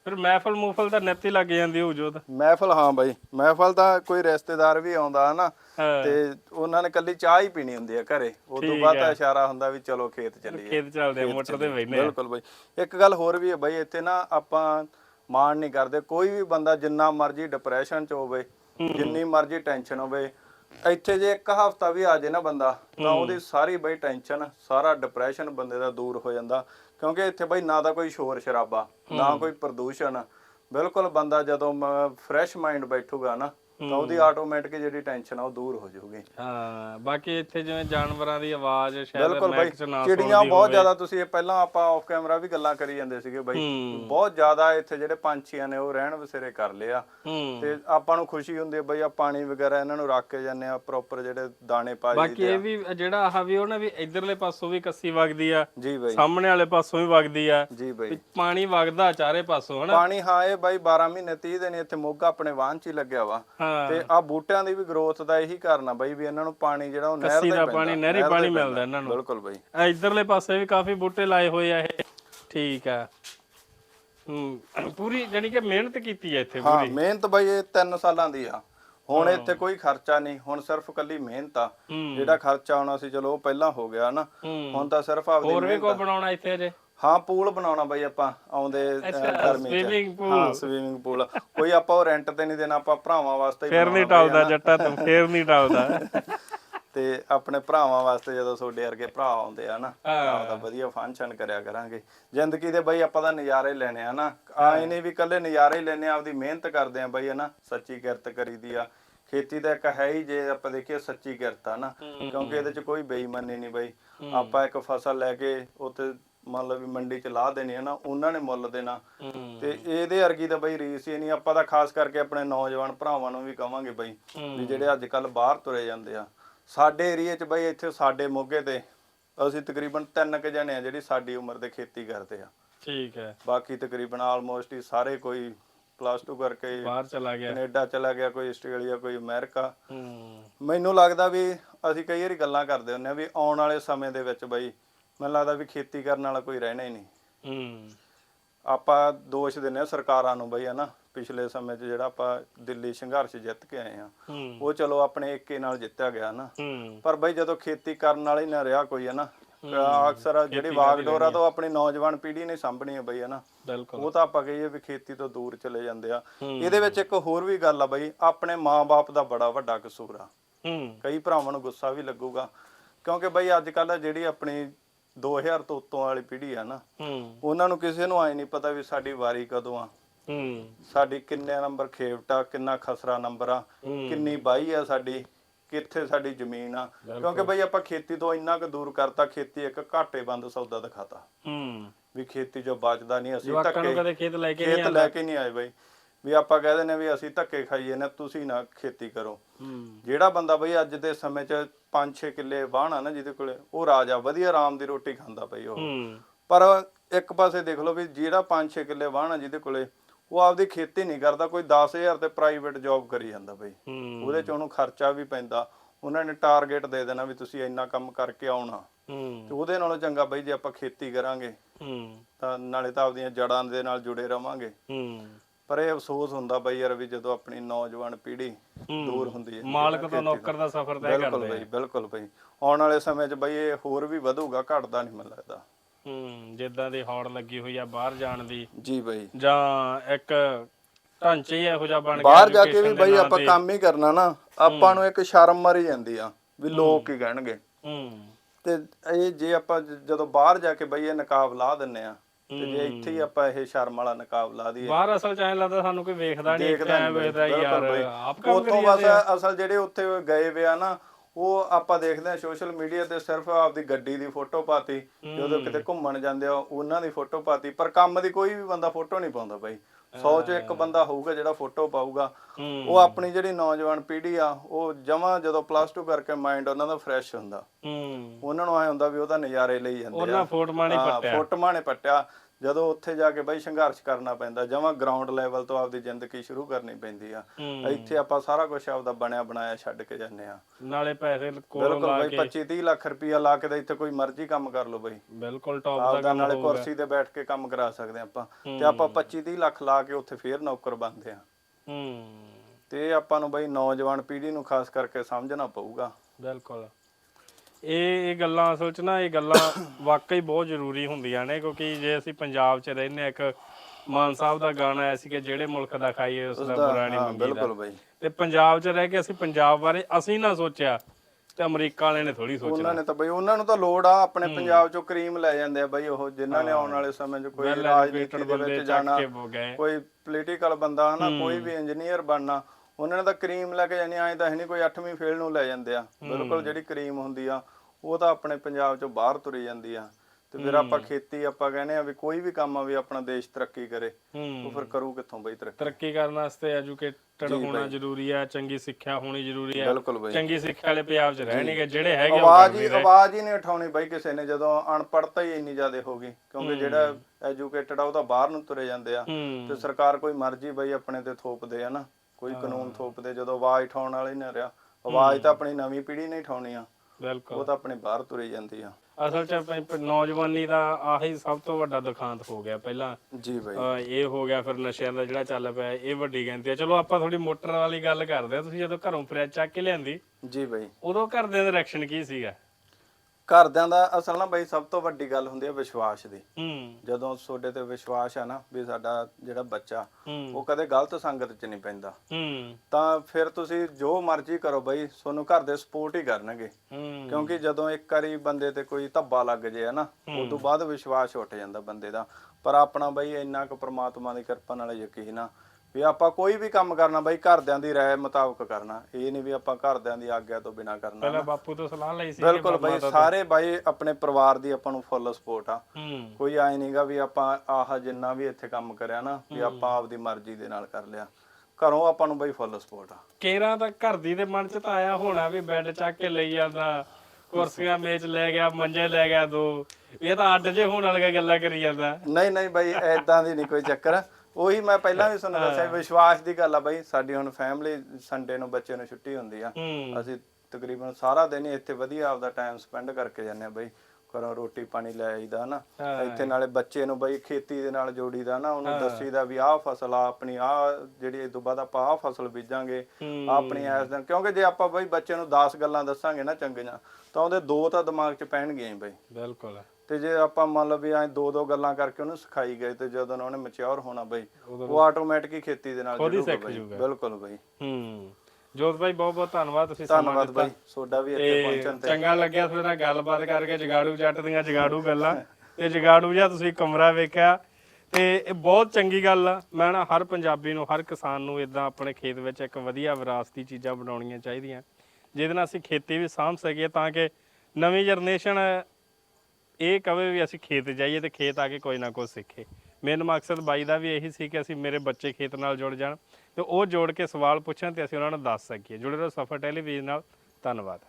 Speaker 1: ਫਿਰ ਮਹਿਫਲ ਮੂਫਲ ਤਾਂ ਨੇਤੀ ਲੱਗ ਜਾਂਦੀ ਹੋਊ ਜੋਤ।
Speaker 2: ਮਹਿਫਲ ਹਾਂ ਬਾਈ। ਮਹਿਫਲ ਤਾਂ ਕੋਈ ਰਿਸ਼ਤੇਦਾਰ ਵੀ ਆਉਂਦਾ ਨਾ
Speaker 1: ਹਾਂ।
Speaker 2: ਤੇ ਉਹਨਾਂ ਨੇ ਕੱਲੀ ਚਾਹ ਹੀ ਪੀਣੀ ਹੁੰਦੀ ਆ ਘਰੇ। ਉਸ ਤੋਂ ਬਾਅਦ ਤਾਂ ਇਸ਼ਾਰਾ ਹੁੰਦਾ ਵੀ ਚਲੋ ਖੇਤ ਚੱਲੀਏ।
Speaker 1: ਖੇਤ ਚੱਲਦੇ ਆ ਮੋਟਰ ਤੇ ਬੈਠਨੇ
Speaker 2: ਬਿਲਕੁਲ ਬਾਈ। ਇੱਕ ਗੱਲ ਹੋਰ ਵੀ ਹੈ ਬਾਈ ਇੱਥੇ ਨਾ ਆਪਾਂ ਮਾਣ ਨਹੀਂ ਕਰਦੇ। ਕੋਈ ਵੀ ਬੰਦਾ ਜਿੰਨਾ ਮਰਜ਼ੀ ਡਿਪਰੈਸ਼ਨ ਚ ਹੋਵੇ ਜਿੰਨੀ ਮਰਜ਼ੀ ਟੈਨਸ਼ਨ ਹੋਵੇ ਇੱਥੇ ਜੇ ਇੱਕ ਹਫਤਾ ਵੀ ਆ ਜੇ ਨਾ ਬੰਦਾ ਤਾਂ ਉਹਦੀ ਸਾਰੀ ਬਈ ਟੈਨਸ਼ਨ ਸਾਰਾ ਡਿਪਰੈਸ਼ਨ ਬੰਦੇ ਦਾ ਦੂਰ ਹੋ ਜਾਂਦਾ। ਕਿਉਂਕਿ ਇੱਥੇ ਬਈ ਨਾ ਤਾਂ ਕੋਈ ਸ਼ੋਰ ਸ਼ਰਾਬਾ ਨਾ ਕੋਈ ਪ੍ਰਦੂਸ਼ਣ। ਬਿਲਕੁਲ ਬੰਦਾ ਜਦੋਂ ਫਰੈਸ਼ ਮਾਈਂਡ ਬੈਠੂਗਾ ਨਾ ਤਾਂ ਉਹਦੀ ਆਟੋਮੈਟਿਕ ਜਿਹੜੀ ਟੈਨਸ਼ਨ ਆ ਉਹ ਦੂਰ ਹੋ ਜਾਊਗੀ।
Speaker 1: ਹਾਂ ਬਾਕੀ ਇੱਥੇ ਜਿਵੇਂ ਜਾਨਵਰਾਂ ਦੀ ਆਵਾਜ਼ ਸ਼ਾਇਦ ਮੈਕ ਚ ਨਾ
Speaker 2: ਬਾਈ ਚਿੜੀਆਂ
Speaker 1: ਸੁਣਦੀ
Speaker 2: ਬਹੁਤ। ਜ਼ਿਆਦਾ ਤੁਸੀਂ ਇਹ ਪਹਿਲਾਂ ਆਪਾਂ ਆਫ ਕੈਮਰਾ ਵੀ ਗੱਲਾਂ ਕਰੀ ਜਾਂਦੇ ਸੀਗੇ ਬਾਈ। ਬਹੁਤ ਜ਼ਿਆਦਾ ਇੱਥੇ ਜਿਹੜੇ ਪੰਛੀਆਂ ਨੇ ਉਹ ਰਹਿਣ ਬਸੇਰੇ ਕਰ ਲਿਆ ਤੇ ਆਪਾਂ ਨੂੰ ਖੁਸ਼ੀ ਹੁੰਦੀ ਹੈ ਬਈ ਆ ਪਾਣੀ ਵਗੈਰਾ ਇਹਨਾਂ ਨੂੰ ਰੱਖ ਕੇ ਜਾਂਦੇ ਆ ਪ੍ਰੋਪਰ ਜਿਹੜੇ ਦਾਣੇ ਪਾ
Speaker 1: ਬਾਕੀ ਇਹ ਵੀ ਜਿਹੜਾ ਆਹ ਵੀ ਉਹ ਨਾ ਵੀ ਇਧਰਲੇ ਪਾਸੋਂ ਵੀ ਕੱਸੀ ਵਗਦੀ ਆ।
Speaker 2: ਜੀ ਬਾਈ।
Speaker 1: ਸਾਹਮਣੇ ਵਾਲੇ ਪਾਸੋਂ ਵੀ ਵਗਦੀ ਆ।
Speaker 2: ਜੀ ਬਾਈ।
Speaker 1: ਪਾਣੀ ਵਗਦਾ ਚਾਰੇ ਪਾਸੋਂ ਹਨਾ?
Speaker 2: ਪਾਣੀ ਹਾਂ ਇਹ ਬਾਈ 12 ਮਹੀਨੇ 30 ਦਿਨ ਇੱਥੇ ਮੋਗਾ ਆਪਣੇ ਵਾਹਨ ਚ ਹੀ ਲੱਗਿਆ ਵਾ।
Speaker 1: ਹਾਂ।
Speaker 2: ਤੇ ਆ ਬੂਟਿਆਂ ਦੀ ਵੀ ਗਰੋਥ ਦਾ ਇਹੀ ਕਾਰਨ ਆ ਬਾਈ ਵੀ ਇਹਨਾਂ ਨੂੰ ਪਾਣੀ ਜਿਹੜਾ ਉਹ ਨਹਿਰ ਦਾ ਹੀ ਪੈਂਦਾ
Speaker 1: ਪਾਣੀ ਨਹਿਰੀ ਪਾਣੀ ਮਿਲਦਾ। ਇਹਨਾਂ ਨੂੰ।
Speaker 2: ਬਿਲਕੁਲ ਬਾਈ।
Speaker 1: ਆ ਇਧਰਲੇ ਪਾਸੇ ਵੀ ਕਾਫੀ ਬੂਟੇ ਲਾਏ ਹੋਏ ਆ ਇਹ। ਠੀਕ ਆ। ਹੂੰ ਪੂਰੀ ਜਾਨੀ ਕਿ ਮਿਹਨਤ ਕੀਤੀ ਹੈ ਇੱਥੇ
Speaker 2: ਹਾਂ
Speaker 1: ਪੂਰੀ।
Speaker 2: ਮਿਹਨਤ ਬਾਈ ਇਹ 3 ਸਾਲਾਂ ਦੀ ਆ। ਹੁਣ ਇੱਥੇ ਕੋਈ ਖਰਚਾ ਨਹੀਂ ਹੁਣ ਸਿਰਫ ਕੱਲੀ ਮਿਹਨਤ ਆ।
Speaker 1: ਹੂੰ।
Speaker 2: ਜਿਹੜਾ ਖਰਚਾ ਆਉਣਾ ਸੀ ਚਲੋ ਉਹ ਪਹਿਲਾਂ ਹੋ ਗਿਆ ਨਾ
Speaker 1: ਹੂੰ।
Speaker 2: ਹੁਣ ਤਾਂ ਸਿਰਫ ਆਪਦੀ
Speaker 1: ਹੋਰ ਵੀ
Speaker 2: ਮਿਹਨਤ
Speaker 1: ਕੋ
Speaker 2: ਆ।
Speaker 1: ਬਣਾਉਣਾ ਇੱਥੇ ਅਜੇ?
Speaker 2: ਹਾਂ ਪੂਲ ਬਣਾਉਣਾ ਬਾਈ ਆਪਾਂ ਆਉਂਦੇ ਗਰਮੀ ਚ। ਹਾਂ ਸਵੀਮਿੰਗ ਪੂਲ ਕੋਈ ਆਪਾਂ ਉਹ ਰੈਂਟ ਤੇ ਨਹੀਂ ਦੇਣਾ ਆਪਾਂ ਭਰਾਵਾਂ ਵਾਸਤੇ ਹੀ
Speaker 1: ਫੇਰ ਨਹੀਂ ਟਲਦਾ ਜੱਟਾ ਤੂੰ ਫੇਰ ਨਹੀਂ ਟਲਦਾ।
Speaker 2: ਤੇ ਆਪਣੇ ਭਰਾਵਾਂ ਵਾਸਤੇ ਜਦੋਂ ਤੁਹਾਡੇ ਵਰਗੇ ਭਰਾ ਆਉਂਦੇ ਆ ਨਾ
Speaker 1: ਹਾਂ।
Speaker 2: ਆਪਦਾ ਵਧੀਆ ਫੰਕਸ਼ਨ ਕਰਿਆ ਕਰਾਂਗੇ। ਜ਼ਿੰਦਗੀ ਦੇ ਬਈ ਆਪਾਂ ਤਾਂ ਨਜ਼ਾਰੇ ਲੈਣੇ ਆ ਨਾ ਆਏ ਨਹੀਂ ਵੀ ਕੱਲੇ ਨਜ਼ਾਰੇ ਹੀ ਲੈਣੇ ਆਪਦੀ ਮਿਹਨਤ ਕਰਦੇ ਆ ਬਈ ਹਨਾ? ਸੱਚੀ ਕਿਰਤ ਕਰੀਦੀ ਆ। ਖੇਤੀ ਦਾ ਇੱਕ ਹੈ ਹੀ ਜੇ ਆਪਾਂ ਦੇਖੀਏ ਸੱਚੀ ਕਿਰਤ ਆ ਨਾ ਕਿਉਂਕਿ ਇਹਦੇ ਚ ਕੋਈ ਬੇਈਮਾਨੀ ਨਹੀਂ ਬਈ। ਆਪਾਂ ਇੱਕ ਫਸਲ ਲੈ ਕੇ ਉੱਤੇ ਮੰਨ ਲਓ ਵੀ ਮੰਡੀ ਚ ਲਾ ਦੇਣੀ ਹੈ ਨਾ ਉਹਨਾਂ ਨੇ ਮੁੱਲ ਦੇਣਾ। ਤੇ ਇਹਦੇ ਵਰਗੀ ਤਾਂ ਬਈ ਰੀਸ ਹੀ ਨਹੀਂ ਆਪਾਂ ਤਾਂ ਖਾਸ ਕਰਕੇ ਆਪਣੇ ਨੌਜਵਾਨ ਭਰਾਵਾਂ ਨੂੰ ਵੀ ਕਵਾਂਗੇ ਬਈ ਵੀ ਜਿਹੜੇ ਅੱਜ ਕੱਲ ਬਾਹਰ ਤੁਰੇ ਜਾਂਦੇ ਆ। ਸਾਡੇ ਏਰੀਏ 'ਚ ਬਈ ਇੱਥੇ ਸਾਡੇ ਮੋਗੇ ਤੇ ਅਸੀਂ ਤਕਰੀਬਨ ਤਿੰਨ ਕੁ ਜਣੇ ਆ ਜਿਹੜੀ ਸਾਡੀ ਉਮਰ ਦੇ ਖੇਤੀ ਕਰਦੇ ਆ।
Speaker 1: ਠੀਕ ਹੈ।
Speaker 2: ਬਾਕੀ ਤਕਰੀਬਨ ਆਲਮੋਸਟ ਹੀ ਸਾਰੇ ਕੋਈ ਪਲੱਸ 2 ਕਰਕੇ
Speaker 1: ਬਾਹਰ ਚਲਾ ਗਿਆ।
Speaker 2: ਕੈਨੇਡਾ ਚਲਾ ਗਿਆ ਕੋਈ ਆਸਟ੍ਰੇਲੀਆ ਕੋਈ ਅਮਰੀਕਾ। ਮੈਨੂੰ ਲੱਗਦਾ ਵੀ ਅਸੀਂ ਕਈ ਵਾਰੀ ਗੱਲਾਂ ਕਰਦੇ ਹੁੰਦੇ ਆ ਵੀ ਆਉਣ ਵਾਲੇ ਸਮੇਂ ਦੇ ਵਿੱਚ ਬਈ ਮੈਨੂੰ ਲੱਗਦਾ ਵੀ ਖੇਤੀ ਕਰਨ ਵਾਲਾ ਕੋਈ ਰਹਿਣਾ ਹੀ ਨਹੀਂ।
Speaker 1: ਹੂੰ।
Speaker 2: ਆਪਾਂ ਦੋਸ਼ ਦਿੰਨੇ ਆ ਸਰਕਾਰਾਂ ਨੂੰ ਬਈ ਹਨਾ ਪਿਛਲੇ ਸਮੇਂ 'ਚ ਜਿਹੜਾ ਆਪਾਂ ਦਿੱਲੀ ਸੰਘਰਸ਼ ਜਿੱਤ ਕੇ ਆਏ ਆ ਉਹ ਚਲੋ ਆਪਣੇ ਏਕੇ ਨਾਲ ਜਿੱਤਿਆ ਗਿਆ ਨਾ ਪਰ ਬਈ ਜਦੋਂ ਖੇਤੀ ਕਰਨ ਵਾਲਾ ਹੀ ਨਾ ਰਿਹਾ ਕੋਈ ਹਨਾ ਅਕਸਰ ਜਿਹੜੀ ਵਾਗਡੋਰ ਆ ਤਾਂ ਆਪਣੀ ਨੌਜਵਾਨ ਪੀੜ੍ਹੀ ਨੇ ਸਾਂਭਣੀ ਹੈ ਬਈ ਹਨਾ। ਉਹ ਤਾਂ ਆਪਾਂ ਕਹੀਏ ਵੀ ਖੇਤੀ ਤੋਂ ਦੂਰ ਚਲੇ ਜਾਂਦੇ ਆ। ਇਹਦੇ ਵਿੱਚ ਇੱਕ ਹੋਰ ਵੀ ਗੱਲ ਆ ਬਈ ਆਪਣੇ ਮਾਪੇ ਦਾ ਬੜਾ ਵੱਡਾ ਕਸੂਰ ਆ।
Speaker 1: ਹੂੰ।
Speaker 2: ਕਈ ਭਰਾਵਾਂ ਨੂੰ ਗੁੱਸਾ ਵੀ ਲੱਗੂਗਾ ਕਿਉਂਕਿ ਬਈ ਅੱਜ ਕੱਲ ਜਿਹੜੀ ਆਪਣੀ 2000 ਤੋਂ ਉੱਤੋਂ ਵਾਲੀ ਪੀੜ੍ਹੀ ਆ ਨਾ
Speaker 1: ਹੂੰ।
Speaker 2: ਉਹਨਾਂ ਨੂੰ ਕਿਸੇ ਨੂੰ ਆਏ ਨਹੀਂ ਪਤਾ ਵੀ ਸਾਡੀ ਵਾਰੀ ਕਦੋਂ ਆ।
Speaker 1: ਹੂੰ।
Speaker 2: ਸਾਡੀ ਕਿੰਨੇ ਨੰਬਰ ਖੇਵਟਾ ਕਿੰਨਾ ਖਸਰਾ ਨੰਬਰ ਆ। ਕਿੰਨੀ ਬਾਈ ਆ ਸਾਡੀ ਕਿੱਥੇ ਸਾਡੀ ਜ਼ਮੀਨ ਆ। ਕਿਉਂਕਿ ਬਈ ਆਪਾਂ ਖੇਤੀ ਤੋਂ ਇੰਨਾ ਕੁ ਦੂਰ ਕਰਤਾ ਖੇਤੀ ਇੱਕ ਘਾਟੇ ਬੰਦ ਸੌਦਾ ਦਿਖਾਤਾ।
Speaker 1: ਹੂੰ।
Speaker 2: ਵੀ ਖੇਤੀ ਜੋ ਬਚਦਾ ਨਹੀਂ ਅਸੀਂ
Speaker 1: ਜਵਾਕਾਂ ਨੂੰ
Speaker 2: ਧੱਕੇ
Speaker 1: ਕਦੇ ਖੇਤ ਲੈ ਕੇ ਨਹੀਂ
Speaker 2: ਖੇਤ ਲੈ ਕੇ ਨਹੀਂ ਆਏ ਬਈ। ਵੀ ਆਪਾਂ ਕਹਿ ਦਿੰਦੇ ਵੀ ਅਸੀਂ ਧੱਕੇ ਖਾਈਏ ਨਾ ਤੁਸੀਂ ਨਾ ਖੇਤੀ ਕਰੋ।
Speaker 1: ਹੂੰ।
Speaker 2: ਜਿਹੜਾ ਬੰਦਾ ਬਈ ਅੱਜ ਦੇ ਸਮੇਂ 'ਚ 5-6 ਕਿੱਲੇ ਵਾਹਣ ਨਾ ਜਿਹਦੇ ਕੋਲੇ ਉਹ ਰਾਜਾ ਵਧੀਆ ਆਰਾਮ ਦੀ ਰੋਟੀ ਖਾਂਦਾ ਬਈ ਉਹ।
Speaker 1: ਹੂੰ।
Speaker 2: ਪਰ ਇੱਕ ਪਾਸੇ ਦੇਖ ਲਓ ਵੀ ਜਿਹੜਾ 5-6 ਕਿੱਲੇ ਵਾਹਣ ਜਿਹਦੇ ਕੋਲੇ ਉਹ ਆਪਦੀ ਖੇਤੀ ਨਹੀਂ ਕਰਦਾ ਕੋਈ 10000 ਤੇ ਪ੍ਰਾਈਵੇਟ ਜੌਬ ਕਰੀ ਜਾਂਦਾ ਬਈ। ਉਹਦੇ 'ਚ ਉਹਨੂੰ ਖਰਚਾ ਵੀ ਪੈਂਦਾ। ਉਹਨਾਂ ਨੇ ਟਾਰਗੇਟ ਦੇ ਦੇਣਾ ਵੀ ਤੁਸੀਂ ਇੰਨਾ ਕੰਮ ਕਰਕੇ ਆਉਣਾ। ਤੇ ਉਹਦੇ ਨਾਲੋਂ ਚੰਗਾ ਬਈ ਜੇ ਆਪਾਂ ਖੇਤੀ ਕਰਾਂਗੇ
Speaker 1: ਹੂੰ।
Speaker 2: ਤਾਂ ਨਾਲੇ ਤਾਂ ਆਪਦੀਆਂ ਜੜਾਂ ਦੇ ਨਾਲ ਜੁੜੇ ਰਵਾਂਗੇ। ਪਰ ਇਹ ਅਫਸੋਸ ਹੁੰਦਾ ਬਈ ਯਾਰ ਵੀ ਜਦੋਂ ਆਪਣੀ ਨੌਜਵਾਨ ਪੀੜ੍ਹੀ ਦੂਰ ਹੁੰਦੀ ਹੈ
Speaker 1: ਮਾਲਕ ਤੋਂ ਨੌਕਰ ਦਾ ਸਫ਼ਰ ਤੈਅ
Speaker 2: ਬਿਲਕੁਲ
Speaker 1: ਕਰਦੇ
Speaker 2: ਬਈ ਬਿਲਕੁਲ ਬਈ। ਆਉਣ ਵਾਲੇ ਸਮੇਂ 'ਚ ਬਈ ਇਹ ਹੋਰ ਵੀ ਵਧੂਗਾ ਘਟਦਾ ਨਹੀਂ ਮੈਨੂੰ ਲੱਗਦਾ।
Speaker 1: ਹੂੰ ਜਿੱਦਾਂ ਦੀ ਹੌੜ ਲੱਗੀ ਹੋਈ ਆ ਬਾਹਰ ਜਾਣ ਦੀ
Speaker 2: ਜੀ ਬਈ।
Speaker 1: ਜਾਂ ਇੱਕ ਢਾਂਚੇ ਇਹੋ ਜਿਹਾ ਬਣ ਗਿਆ
Speaker 2: ਬਾਹਰ ਜਾ ਕੇ ਵੀ ਬਈ ਆਪਾਂ। ਕੰਮ ਹੀ ਕਰਨਾ ਨਾ ਆਪਾਂ ਨੂੰ ਇੱਕ ਸ਼ਰਮ ਮਰੀ ਜਾਂਦੀ ਆ ਵੀ ਲੋਕ ਕੀ ਕਹਿਣਗੇ।
Speaker 1: ਹੂੰ।
Speaker 2: ਤੇ ਇਹ ਜੇ ਆਪਾਂ ਜਦੋਂ ਬਾਹਰ ਜਾ ਕੇ ਬਈ ਇਹ ਨਕਾਬ ਲਾ ਦਿੰਨੇ ਆ ਤੇ ਜੇ ਇੱਥੇ ਹੀ ਆਪਾਂ ਇਹ ਸ਼ਰਮ ਵਾਲਾ ਨਕਾਬ ਲਾ ਦਈਏ
Speaker 1: ਬਾਹਰ ਅਸਲ ਚ ਐਂ ਲੱਗਦਾ ਸਾਨੂੰ ਕੋਈ ਵੇਖਦਾ ਨਹੀਂ ਐ ਵੇਖਦਾ ਯਾਰ। ਆਪ ਕੰਮ
Speaker 2: ਉੱਥੋਂ
Speaker 1: ਕਰੀ
Speaker 2: ਬਸ। ਅਸਲ ਜਿਹੜੇ ਉੱਥੇ ਗਏ ਵੇ ਆ ਨਾ ਉਹ ਆਪਾਂ ਦੇਖਦੇ ਆ ਸੋਸ਼ਲ ਮੀਡੀਆ ਤੇ ਸਿਰਫ ਆਪਦੀ ਗੱਡੀ ਦੀ ਫੋਟੋ ਪਾਤੀ ਜਦੋਂ ਕਿਤੇ ਘੁੰਮਣ ਜਾਂਦੇ ਆ ਉਹਨਾਂ ਦੀ ਫੋਟੋ ਪਾਤੀ ਪਰ ਕੰਮ ਦੀ ਕੋਈ ਵੀ ਬੰਦਾ ਫੋਟੋ ਨਹੀਂ ਪਾਉਂਦਾ ਬਾਈ 100 ਚ ਇੱਕ ਬੰਦਾ ਹੋਊਗਾ ਜਿਹੜਾ ਫੋਟੋ ਪਾਊਗਾ। ਉਹ ਆਪਣੀ ਜਿਹੜੀ ਨੌਜਵਾਨ ਪੀੜ੍ਹੀ ਆ ਉਹ ਜਮਾਂ ਜਦੋਂ ਪਲੱਸ 2 ਕਰਕੇ ਮਾਈਂਡ ਉਹਨਾਂ ਦਾ ਫਰੈਸ਼ ਹੁੰਦਾ। ਉਹਨਾਂ ਨੂੰ ਐ ਹੁੰਦਾ ਵੀ ਉਹਦਾ ਨਜ਼ਾਰੇ ਲਈ ਜਾਂਦੇ ਆ।
Speaker 1: ਉਹਨਾਂ
Speaker 2: ਹਾਂ,
Speaker 1: ਪੱਟਿਆ।
Speaker 2: ਫੋਟੋਆਂ ਨੇ ਪੱਟਿਆ। ਜਦੋਂ ਉੱਥੇ ਜਾ ਕੇ ਬਈ ਸੰਘਰਸ਼ ਕਰਨਾ ਪੈਂਦਾ ਜਮਾਂ ਗਰਾਊਂਡ ਲੈਵਲ ਤੋਂ ਆਪਦੀ ਜ਼ਿੰਦਗੀ ਸ਼ੁਰੂ ਕਰਨੀ ਪੈਂਦੀ ਆ। ਇੱਥੇ ਆਪਾਂ ਸਾਰਾ ਕੁਝ ਆਪਦਾ ਬਣਿਆ ਬਣਾਇਆ ਛੱਡ ਕੇ ਜਾਂਦੇ ਆ।
Speaker 1: ਨਾਲੇ ਪੈਸੇ ਕੋਲ
Speaker 2: ਬਿਲਕੁਲ
Speaker 1: ਲਾ
Speaker 2: ਬਈ
Speaker 1: ਕੇ।
Speaker 2: 25 30 ਲੱਖ ਰੁਪਇਆ ਲਾ ਕੇ ਤਾਂ ਇੱਥੇ ਕੋਈ ਮਰਜ਼ੀ ਕੰਮ ਕਰ ਲਓ ਬਈ।
Speaker 1: ਬਿਲਕੁਲ ਟੌਪ ਦਾ
Speaker 2: ਆਪਦਾ
Speaker 1: ਕੰਮ
Speaker 2: ਨਾਲੇ
Speaker 1: ਹੋਊਗਾ।
Speaker 2: ਕੁਰਸੀ ਤੇ ਬੈਠ ਕੇ ਕੰਮ ਕਰਾ ਸਕਦੇ ਆਪਾਂ। ਤੇ ਆਪਾਂ 25 30 ਲੱਖ ਲਾ ਕੇ ਉੱਥੇ ਫੇਰ ਨੌਕਰ ਬਣਦੇ ਆ।
Speaker 1: ਹੂੰ।
Speaker 2: ਤੇ ਇਹ ਆਪਾਂ ਨੂੰ ਬਈ ਨੌਜਵਾਨ ਪੀੜ੍ਹੀ ਨੂੰ ਖਾਸ ਕਰਕੇ ਸਮਝਣਾ ਪਊਗਾ।
Speaker 1: ਬਿਲਕੁਲ। ਇਹ ਇਹ ਗੱਲਾਂ ਅਸਲ 'ਚ ਨਾ ਇਹ ਗੱਲਾਂ ਵਾਕਈ ਬਹੁਤ ਜ਼ਰੂਰੀ ਹੁੰਦੀਆਂ ਨੇ ਕਿਉਂਕਿ ਜੇ ਅਸੀਂ ਪੰਜਾਬ 'ਚ ਰਹਿੰਦੇ ਹਾਂ, ਇੱਕ ਮਾਨ ਸਾਹਿਬ ਦਾ ਗਾਣਾ ਆਇਆ ਸੀ ਕਿ ਜਿਹੜੇ ਮੁਲਕ ਦਾ ਖਾਈਏ ਉਸ ਦਾ ਬੁਰਾ ਨਹੀਂ ਮੰਗੀਦਾ।
Speaker 2: ਬਿਲਕੁਲ ਬਈ।
Speaker 1: ਤੇ ਪੰਜਾਬ 'ਚ ਰਹਿ ਕੇ ਅਸੀਂ ਪੰਜਾਬ ਬਾਰੇ ਅਸੀਂ ਨਾ ਸੋਚਿਆ ਤੇ ਅਮਰੀਕਾ ਵਾਲਿਆਂ ਨੇ ਥੋੜੀ ਸੋਚਣਾ।
Speaker 2: ਉਹਨਾਂ ਨੇ ਤਾਂ ਬਈ ਉਹਨਾਂ ਨੂੰ ਤਾਂ ਲੋੜ ਆ ਆਪਣੇ ਪੰਜਾਬ ਚੋਂ ਕਰੀਮ ਲੈ ਜਾਂਦੇ ਆ ਬਈ ਉਹ ਜਿਨ੍ਹਾਂ ਨੇ ਆਉਣ ਵਾਲੇ ਸਮੇਂ 'ਚ ਕੋਈ ਰਾਜਨੀਤੀ ਦੇ ਵਿੱਚ ਜਾਣਾ ਕੋਈ ਪੋਲੀਟੀਕਲ ਬੰਦਾ ਹਨਾ ਕੋਈ ਵੀ ਇੰਜੀਨੀਅਰ ਬਣਨਾ ਉਹਨਾਂ ਨੇ ਤਾਂ ਕਰੀਮ ਲੈ ਕੇ ਜਾਣੀ ਐਂ ਤਾਂ ਹੈ ਨਹੀਂ ਕੋਈ 8ਵੀਂ ਫੇਲ ਨੂੰ ਲੈ ਜਾਂਦੇ ਆ। ਬਿਲਕੁਲ ਜਿਹੜੀ ਕਰੀਮ ਹੁੰਦੀ ਆ ਉਹ ਤਾਂ ਆਪਣੇ ਪੰਜਾਬ ਚੋਂ ਬਾਹਰ ਤੁਰੀ ਜਾਂਦੀ ਆ। ਤੇ ਫਿਰ ਆਪਾਂ ਖੇਤੀ ਆਪਾਂ ਕਹਿੰਦੇ ਆ ਵੀ ਕੋਈ ਵੀ ਕੰਮ ਆ ਵੀ ਆਪਣਾ ਦੇਸ਼ ਤਰੱਕੀ ਕਰੇ ਉਹ ਫਿਰ ਕਰੂ ਕਿੱਥੋਂ ਬਈ ਤਰੱਕੀ?
Speaker 1: ਤਰੱਕੀ ਕਰਨ ਵਾਸਤੇ ਐਜੂਕੇਟਡ ਹੋਣਾ ਜ਼ਰੂਰੀ ਹੈ ਚੰਗੀ ਸਿੱਖਿਆ ਹੋਣੀ ਜ਼ਰੂਰੀ
Speaker 2: ਬਈ।
Speaker 1: ਚੰਗੀ ਸਿੱਖਿਆ ਵਾਲੇ ਪੰਜਾਬ 'ਚ ਰਹਿਣਗੇ ਜਿਹੜੇ ਹੈਗੇ
Speaker 2: ਆਵਾਜ਼ ਹੀ। ਆਵਾਜ਼ ਹੀ ਨਹੀਂ ਉਠਾਉਣੀ ਬਾਈ ਕਿਸੇ ਨੇ ਜਦੋਂ ਅਨਪੜ੍ਹਤਾ ਹੀ ਇੰਨੀ ਜ਼ਿਆਦਾ ਹੋ ਗਈ ਕਿਉਂਕਿ ਜਿਹੜਾ ਐਜੂਕੇਟਡ ਆ ਉਹ ਤਾਂ ਬਾਹਰ ਨੂੰ ਤੁਰੇ ਜਾਂਦੇ ਆ। ਤੇ ਸਰਕਾਰ ਕੋਈ ਮਰਜ਼ੀ ਬਈ ਆਪਣੇ ਤੇ ਥੋਪਦੇ ਆ ਨਾ। ਕੋਈ ਕਾਨੂੰਨ ਥੋਪਦੇ ਜਦੋਂ ਆਵਾਜ਼ ਉਠਾਉਣ ਵਾਲੇ ਨਾ ਰਿਹਾ ਆਵਾਜ਼ ਤਾਂ ਆਪਣੀ ਨਵੀਂ ਪੀੜ੍ਹੀ ਨੇ ਉਠਾਉਣੀ ਆ।
Speaker 1: ਬਿਲਕੁਲ।
Speaker 2: ਉਹ ਤਾਂ ਆਪਣੇ ਬਾਹਰ ਤੁਰੀ ਜਾਂਦੀ ਆ।
Speaker 1: ਅਸਲ 'ਚ ਪ- ਪ- ਨੌਜਵਾਨੀ ਦਾ ਆਹੀ ਸਭ ਤੋਂ ਵੱਡਾ ਦੁਖਾਂਤ ਹੋ ਗਿਆ ਪਹਿਲਾਂ।
Speaker 2: ਜੀ ਬਾਈ।
Speaker 1: ਅਹ ਇਹ ਹੋ ਗਿਆ ਫਿਰ ਨਸ਼ਿਆਂ ਦਾ ਜਿਹੜਾ ਚੱਲ ਪਿਆ ਇਹ ਵੱਡੀ ਗਿਣਤੀ ਆ। ਚਲੋ ਆਪਾਂ ਥੋੜੀ ਮੋਟਰ ਵਾਲੀ ਗੱਲ ਕਰਦੇ ਆ। ਤੁਸੀਂ ਜਦੋਂ ਘਰੋਂ ਫਰਿੱਜ ਚੱਕ ਕੇ ਲਿਆਂਦੀ
Speaker 2: ਜੀ ਬਾਈ।
Speaker 1: ਉਦੋਂ ਘਰਦਿਆਂ ਦਾ ਰਿਐਕਸ਼ਨ ਕੀ ਸੀਗਾ?
Speaker 2: ਘਰਦਿਆਂ ਦਾ ਅਸਲ ਨਾ ਬਾਈ ਸਭ ਤੋਂ ਵੱਡੀ ਗੱਲ ਹੁੰਦੀ ਹੈ ਵਿਸ਼ਵਾਸ ਦੀ।
Speaker 1: ਹੂੰ।
Speaker 2: ਜਦੋਂ ਤੁਹਾਡੇ ਤੇ ਵਿਸ਼ਵਾਸ ਆ ਨਾ ਵੀ ਸਾਡਾ ਜਿਹੜਾ ਬੱਚਾ
Speaker 1: ਹੂੰ।
Speaker 2: ਉਹ ਕਦੇ ਗਲਤ ਸੰਗਤ 'ਚ ਨਹੀਂ ਪੈਂਦਾ।
Speaker 1: ਹੂੰ।
Speaker 2: ਤਾਂ ਫਿਰ ਤੁਸੀਂ ਜੋ ਮਰਜ਼ੀ ਕਰੋ ਬਾਈ ਤੁਹਾਨੂੰ ਘਰ ਦੇ ਸਪੋਰਟ ਹੀ ਕਰਨਗੇ।
Speaker 1: ਹੂੰ।
Speaker 2: ਕਿਉਂਕਿ ਜਦੋਂ ਇੱਕ ਵਾਰੀ ਬੰਦੇ ਤੇ ਕੋਈ ਧੱਬਾ ਲੱਗ ਜੇ ਹਨਾ ਉਸ ਤੋਂ ਬਾਅਦ ਵਿਸ਼ਵਾਸ ਉੱਠ ਜਾਂਦਾ ਬੰਦੇ ਦਾ। ਪਰ ਆਪਣਾ ਬਈ ਇੰਨਾ ਕੁ ਪ੍ਰਮਾਤਮਾ ਦੀ ਕਿਰਪਾ ਨਾਲ ਯਕੀਨ ਆ ਵੀ ਆਪਾਂ ਕੋਈ ਵੀ ਕੰਮ ਕਰਨਾ ਬਈ ਘਰਦਿਆਂ ਦੀ ਰਾਏ ਮੁਤਾਬਕ ਕਰਨਾ। ਇਹ ਨਹੀਂ ਵੀ ਆਪਾਂ ਘਰਦਿਆਂ ਦੀ ਆਗਿਆ ਤੋਂ ਬਿਨਾ ਕਰਨਾ
Speaker 1: ਪਹਿਲਾਂ ਬਾਪੂ ਤੋਂ ਸਲਾਹ ਲਈ ਸੀ
Speaker 2: ਬਿਲਕੁਲ ਬਈ ਸਾਰੇ ਬਾਈ ਆਪਣੇ ਪਰਿਵਾਰ ਦੀ ਆਪਾਂ ਨੂੰ ਫੁੱਲ ਸਪੋਰਟ ਆ। ਕੋਈ ਆਏ ਨਹੀਂਗਾ ਵੀ ਆਪਾਂ ਆਹ ਜਿੰਨਾ ਵੀ ਇੱਥੇ ਕੰਮ ਕਰਿਆ ਨਾ ਵੀ ਆਪਾਂ ਆਪਦੀ ਮਰਜ਼ੀ ਦੇ ਨਾਲ ਕਰ ਲਿਆ। ਘਰੋਂ ਆਪਾਂ ਨੂੰ ਬਈ ਫੁੱਲ ਸਪੋਰਟ ਆ।
Speaker 1: ਕੇਰਾਂ ਤਾਂ ਘਰ ਦੀ ਦੇ ਮਨ 'ਚ ਤਾਂ ਆਇਆ ਹੋਣਾ ਵੀ ਬੈੱਡ ਚੱਕ ਕੇ ਲਈ ਜਾਂਦਾ ਕੁਰਸੀਆਂ ਮੇਜ਼ ਲੈ ਗਿਆ ਮੰਜੇ ਲੈ ਗਿਆ ਦੋ। ਇਹ ਤਾਂ ਅੱਡ ਜੇ ਹੋਣ ਵਾਲੀਆਂ ਗੱਲਾਂ ਕਰੀ ਜਾਂਦਾ।
Speaker 2: ਨਹੀਂ ਨਹੀਂ ਬਾਈ ਐਦਾਂ ਦੀ ਨਹੀਂ ਕੋਈ ਚੱਕਰ। ਉਹੀ ਮੈਂ ਪਹਿਲਾਂ ਵੀ ਤੁਹਾਨੂੰ ਦੱਸਿਆ ਵਿਸ਼ਵਾਸ ਦੀ ਗੱਲ ਆ ਬਾਈ ਸਾਡੀ ਹੁਣ ਫੈਮਿਲੀ ਸੰਡੇ ਨੂੰ ਬੱਚੇ ਨੂੰ ਛੁੱਟੀ ਹੁੰਦੀ ਆ। ਅਸੀਂ ਤਕਰੀਬਨ ਸਾਰਾ ਦਿਨ ਹੀ ਇੱਥੇ ਵਧੀਆ ਆਪਦਾ ਟਾਈਮ ਸਪੈਂਡ ਕਰਕੇ ਜਾਂਦੇ ਆ ਬਾਈ ਘਰੋਂ ਰੋਟੀ ਪਾਣੀ ਲੈ ਆਈਦਾ ਨਾ। ਇੱਥੇ ਨਾਲੇ ਬੱਚੇ ਨੂੰ ਬਾਈ ਖੇਤੀ ਦੇ ਨਾਲ ਜੋੜੀਦਾ ਨਾ ਉਹਨੂੰ ਦੱਸੀਦਾ ਵੀ ਆਹ ਫਸਲ ਆ ਆਪਣੀ ਆਹ ਜਿਹੜੀ ਇਹ ਤੋਂ ਬਾਅਦ ਆਪਾਂ ਆਹ ਫਸਲ ਬੀਜਾਂਗੇ। ਆਪਣੀ ਐਸ ਦਿਨ। ਕਿਉਂਕਿ ਜੇ ਆਪਾਂ ਬਾਈ ਬੱਚੇ ਨੂੰ 10 ਗੱਲਾਂ ਦੱਸਾਂਗੇ ਨਾ ਚੰਗੀਆਂ ਤਾਂ ਉਹਦੇ ਦੋ ਤਾਂ ਦਿਮਾਗ 'ਚ ਪੈਣਗੀਆਂ ਹੀ ਬਾਈ।
Speaker 1: ਬਿਲਕੁਲ।
Speaker 2: ਤੇ ਜੇ ਆਪਾਂ ਮੰਨ ਲਓ ਵੀ ਐ ਦੋ ਦੋ ਗੱਲਾਂ ਕਰਕੇ ਉਹਨੂੰ ਸਿਖਾਈ ਗਏ ਤੇ ਜਦੋਂ ਉਹਨੇ ਮੈਚੁਰ ਹੋਣਾ ਬਈ ਉਹ ਆਟੋਮੈਟਿਕ ਹੀ ਖੇਤੀ ਦੇ ਨਾਲ ਜੁੜੂਗਾ। ਬਿਲਕੁਲ ਬਈ।
Speaker 1: ਹੂੰ। ਜੋਤ ਭਾਈ ਬਹੁਤ ਬਹੁਤ ਧੰਨਵਾਦ ਤੁਸੀਂ ਸਮਾਂ
Speaker 2: ਧੰਨਵਾਦ
Speaker 1: ਦਿੱਤਾ।
Speaker 2: ਬਾਈ ਤੁਹਾਡਾ ਵੀ ਇੱਥੇ ਪਹੁੰਚਣ ਤੇ।
Speaker 1: ਚੰਗਾ ਲੱਗਿਆ ਤੁਹਾਡੇ ਨਾਲ ਗੱਲਬਾਤ ਕਰਕੇ ਜਗਾੜੂ ਜੱਟ ਦੀਆਂ ਜਗਾੜੂ ਗੱਲਾਂ। ਤੇ ਜਗਾੜੂ ਜਿਹਾ ਤੁਸੀਂ ਕਮਰਾ ਵੇਖਿਆ। ਤੇ ਇਹ ਬਹੁਤ ਚੰਗੀ ਗੱਲ ਆ। ਮੈਂ ਨਾ ਹਰ ਪੰਜਾਬੀ ਨੂੰ ਹਰ ਕਿਸਾਨ ਨੂੰ ਇਦਾਂ ਆਪਣੇ ਖੇਤ ਵਿੱਚ ਇੱਕ ਵਧੀਆ ਵਿਰਾਸਤੀ ਚੀਜ਼ਾਂ ਬਣਾਉਣੀਆਂ ਚਾਹੀਦੀਆਂ। ਜਿਹਦੇ ਨਾਲ ਅਸੀਂ ਖੇਤੀ ਵੀ ਸਾਂਭ ਸਕੀਏ ਤਾਂ ਕਿ ਨਵੀਂ ਜਨਰੇਸ਼ਨ ਇਹ ਕਵੇ ਵੀ ਅਸੀਂ ਖੇਤ ਜਾਈਏ ਤੇ ਖੇਤ ਆ ਕੇ ਕੋਈ ਨਾ ਕੁਝ ਸਿੱਖੇ। ਮੇਨ ਮਕਸਦ ਬਾਈ ਦਾ ਵੀ ਇਹੀ ਸੀ ਕਿ ਅਸੀਂ ਮੇਰੇ ਬੱਚੇ ਖੇਤ ਨਾਲ ਜੁੜ ਜਾਣ ਤੇ ਉਹ ਜੋੜ ਕੇ ਸਵਾਲ ਪੁੱਛਣ ਤੇ ਅਸੀਂ ਉਹਨਾਂ ਨੂੰ ਦੱਸ ਸਕੀਏ। ਜੁੜੇ ਰਹੋ ਸਫਰ ਟੈਲੀਵਿਜ਼ਨ ਨਾਲ। ਧੰਨਵਾਦ।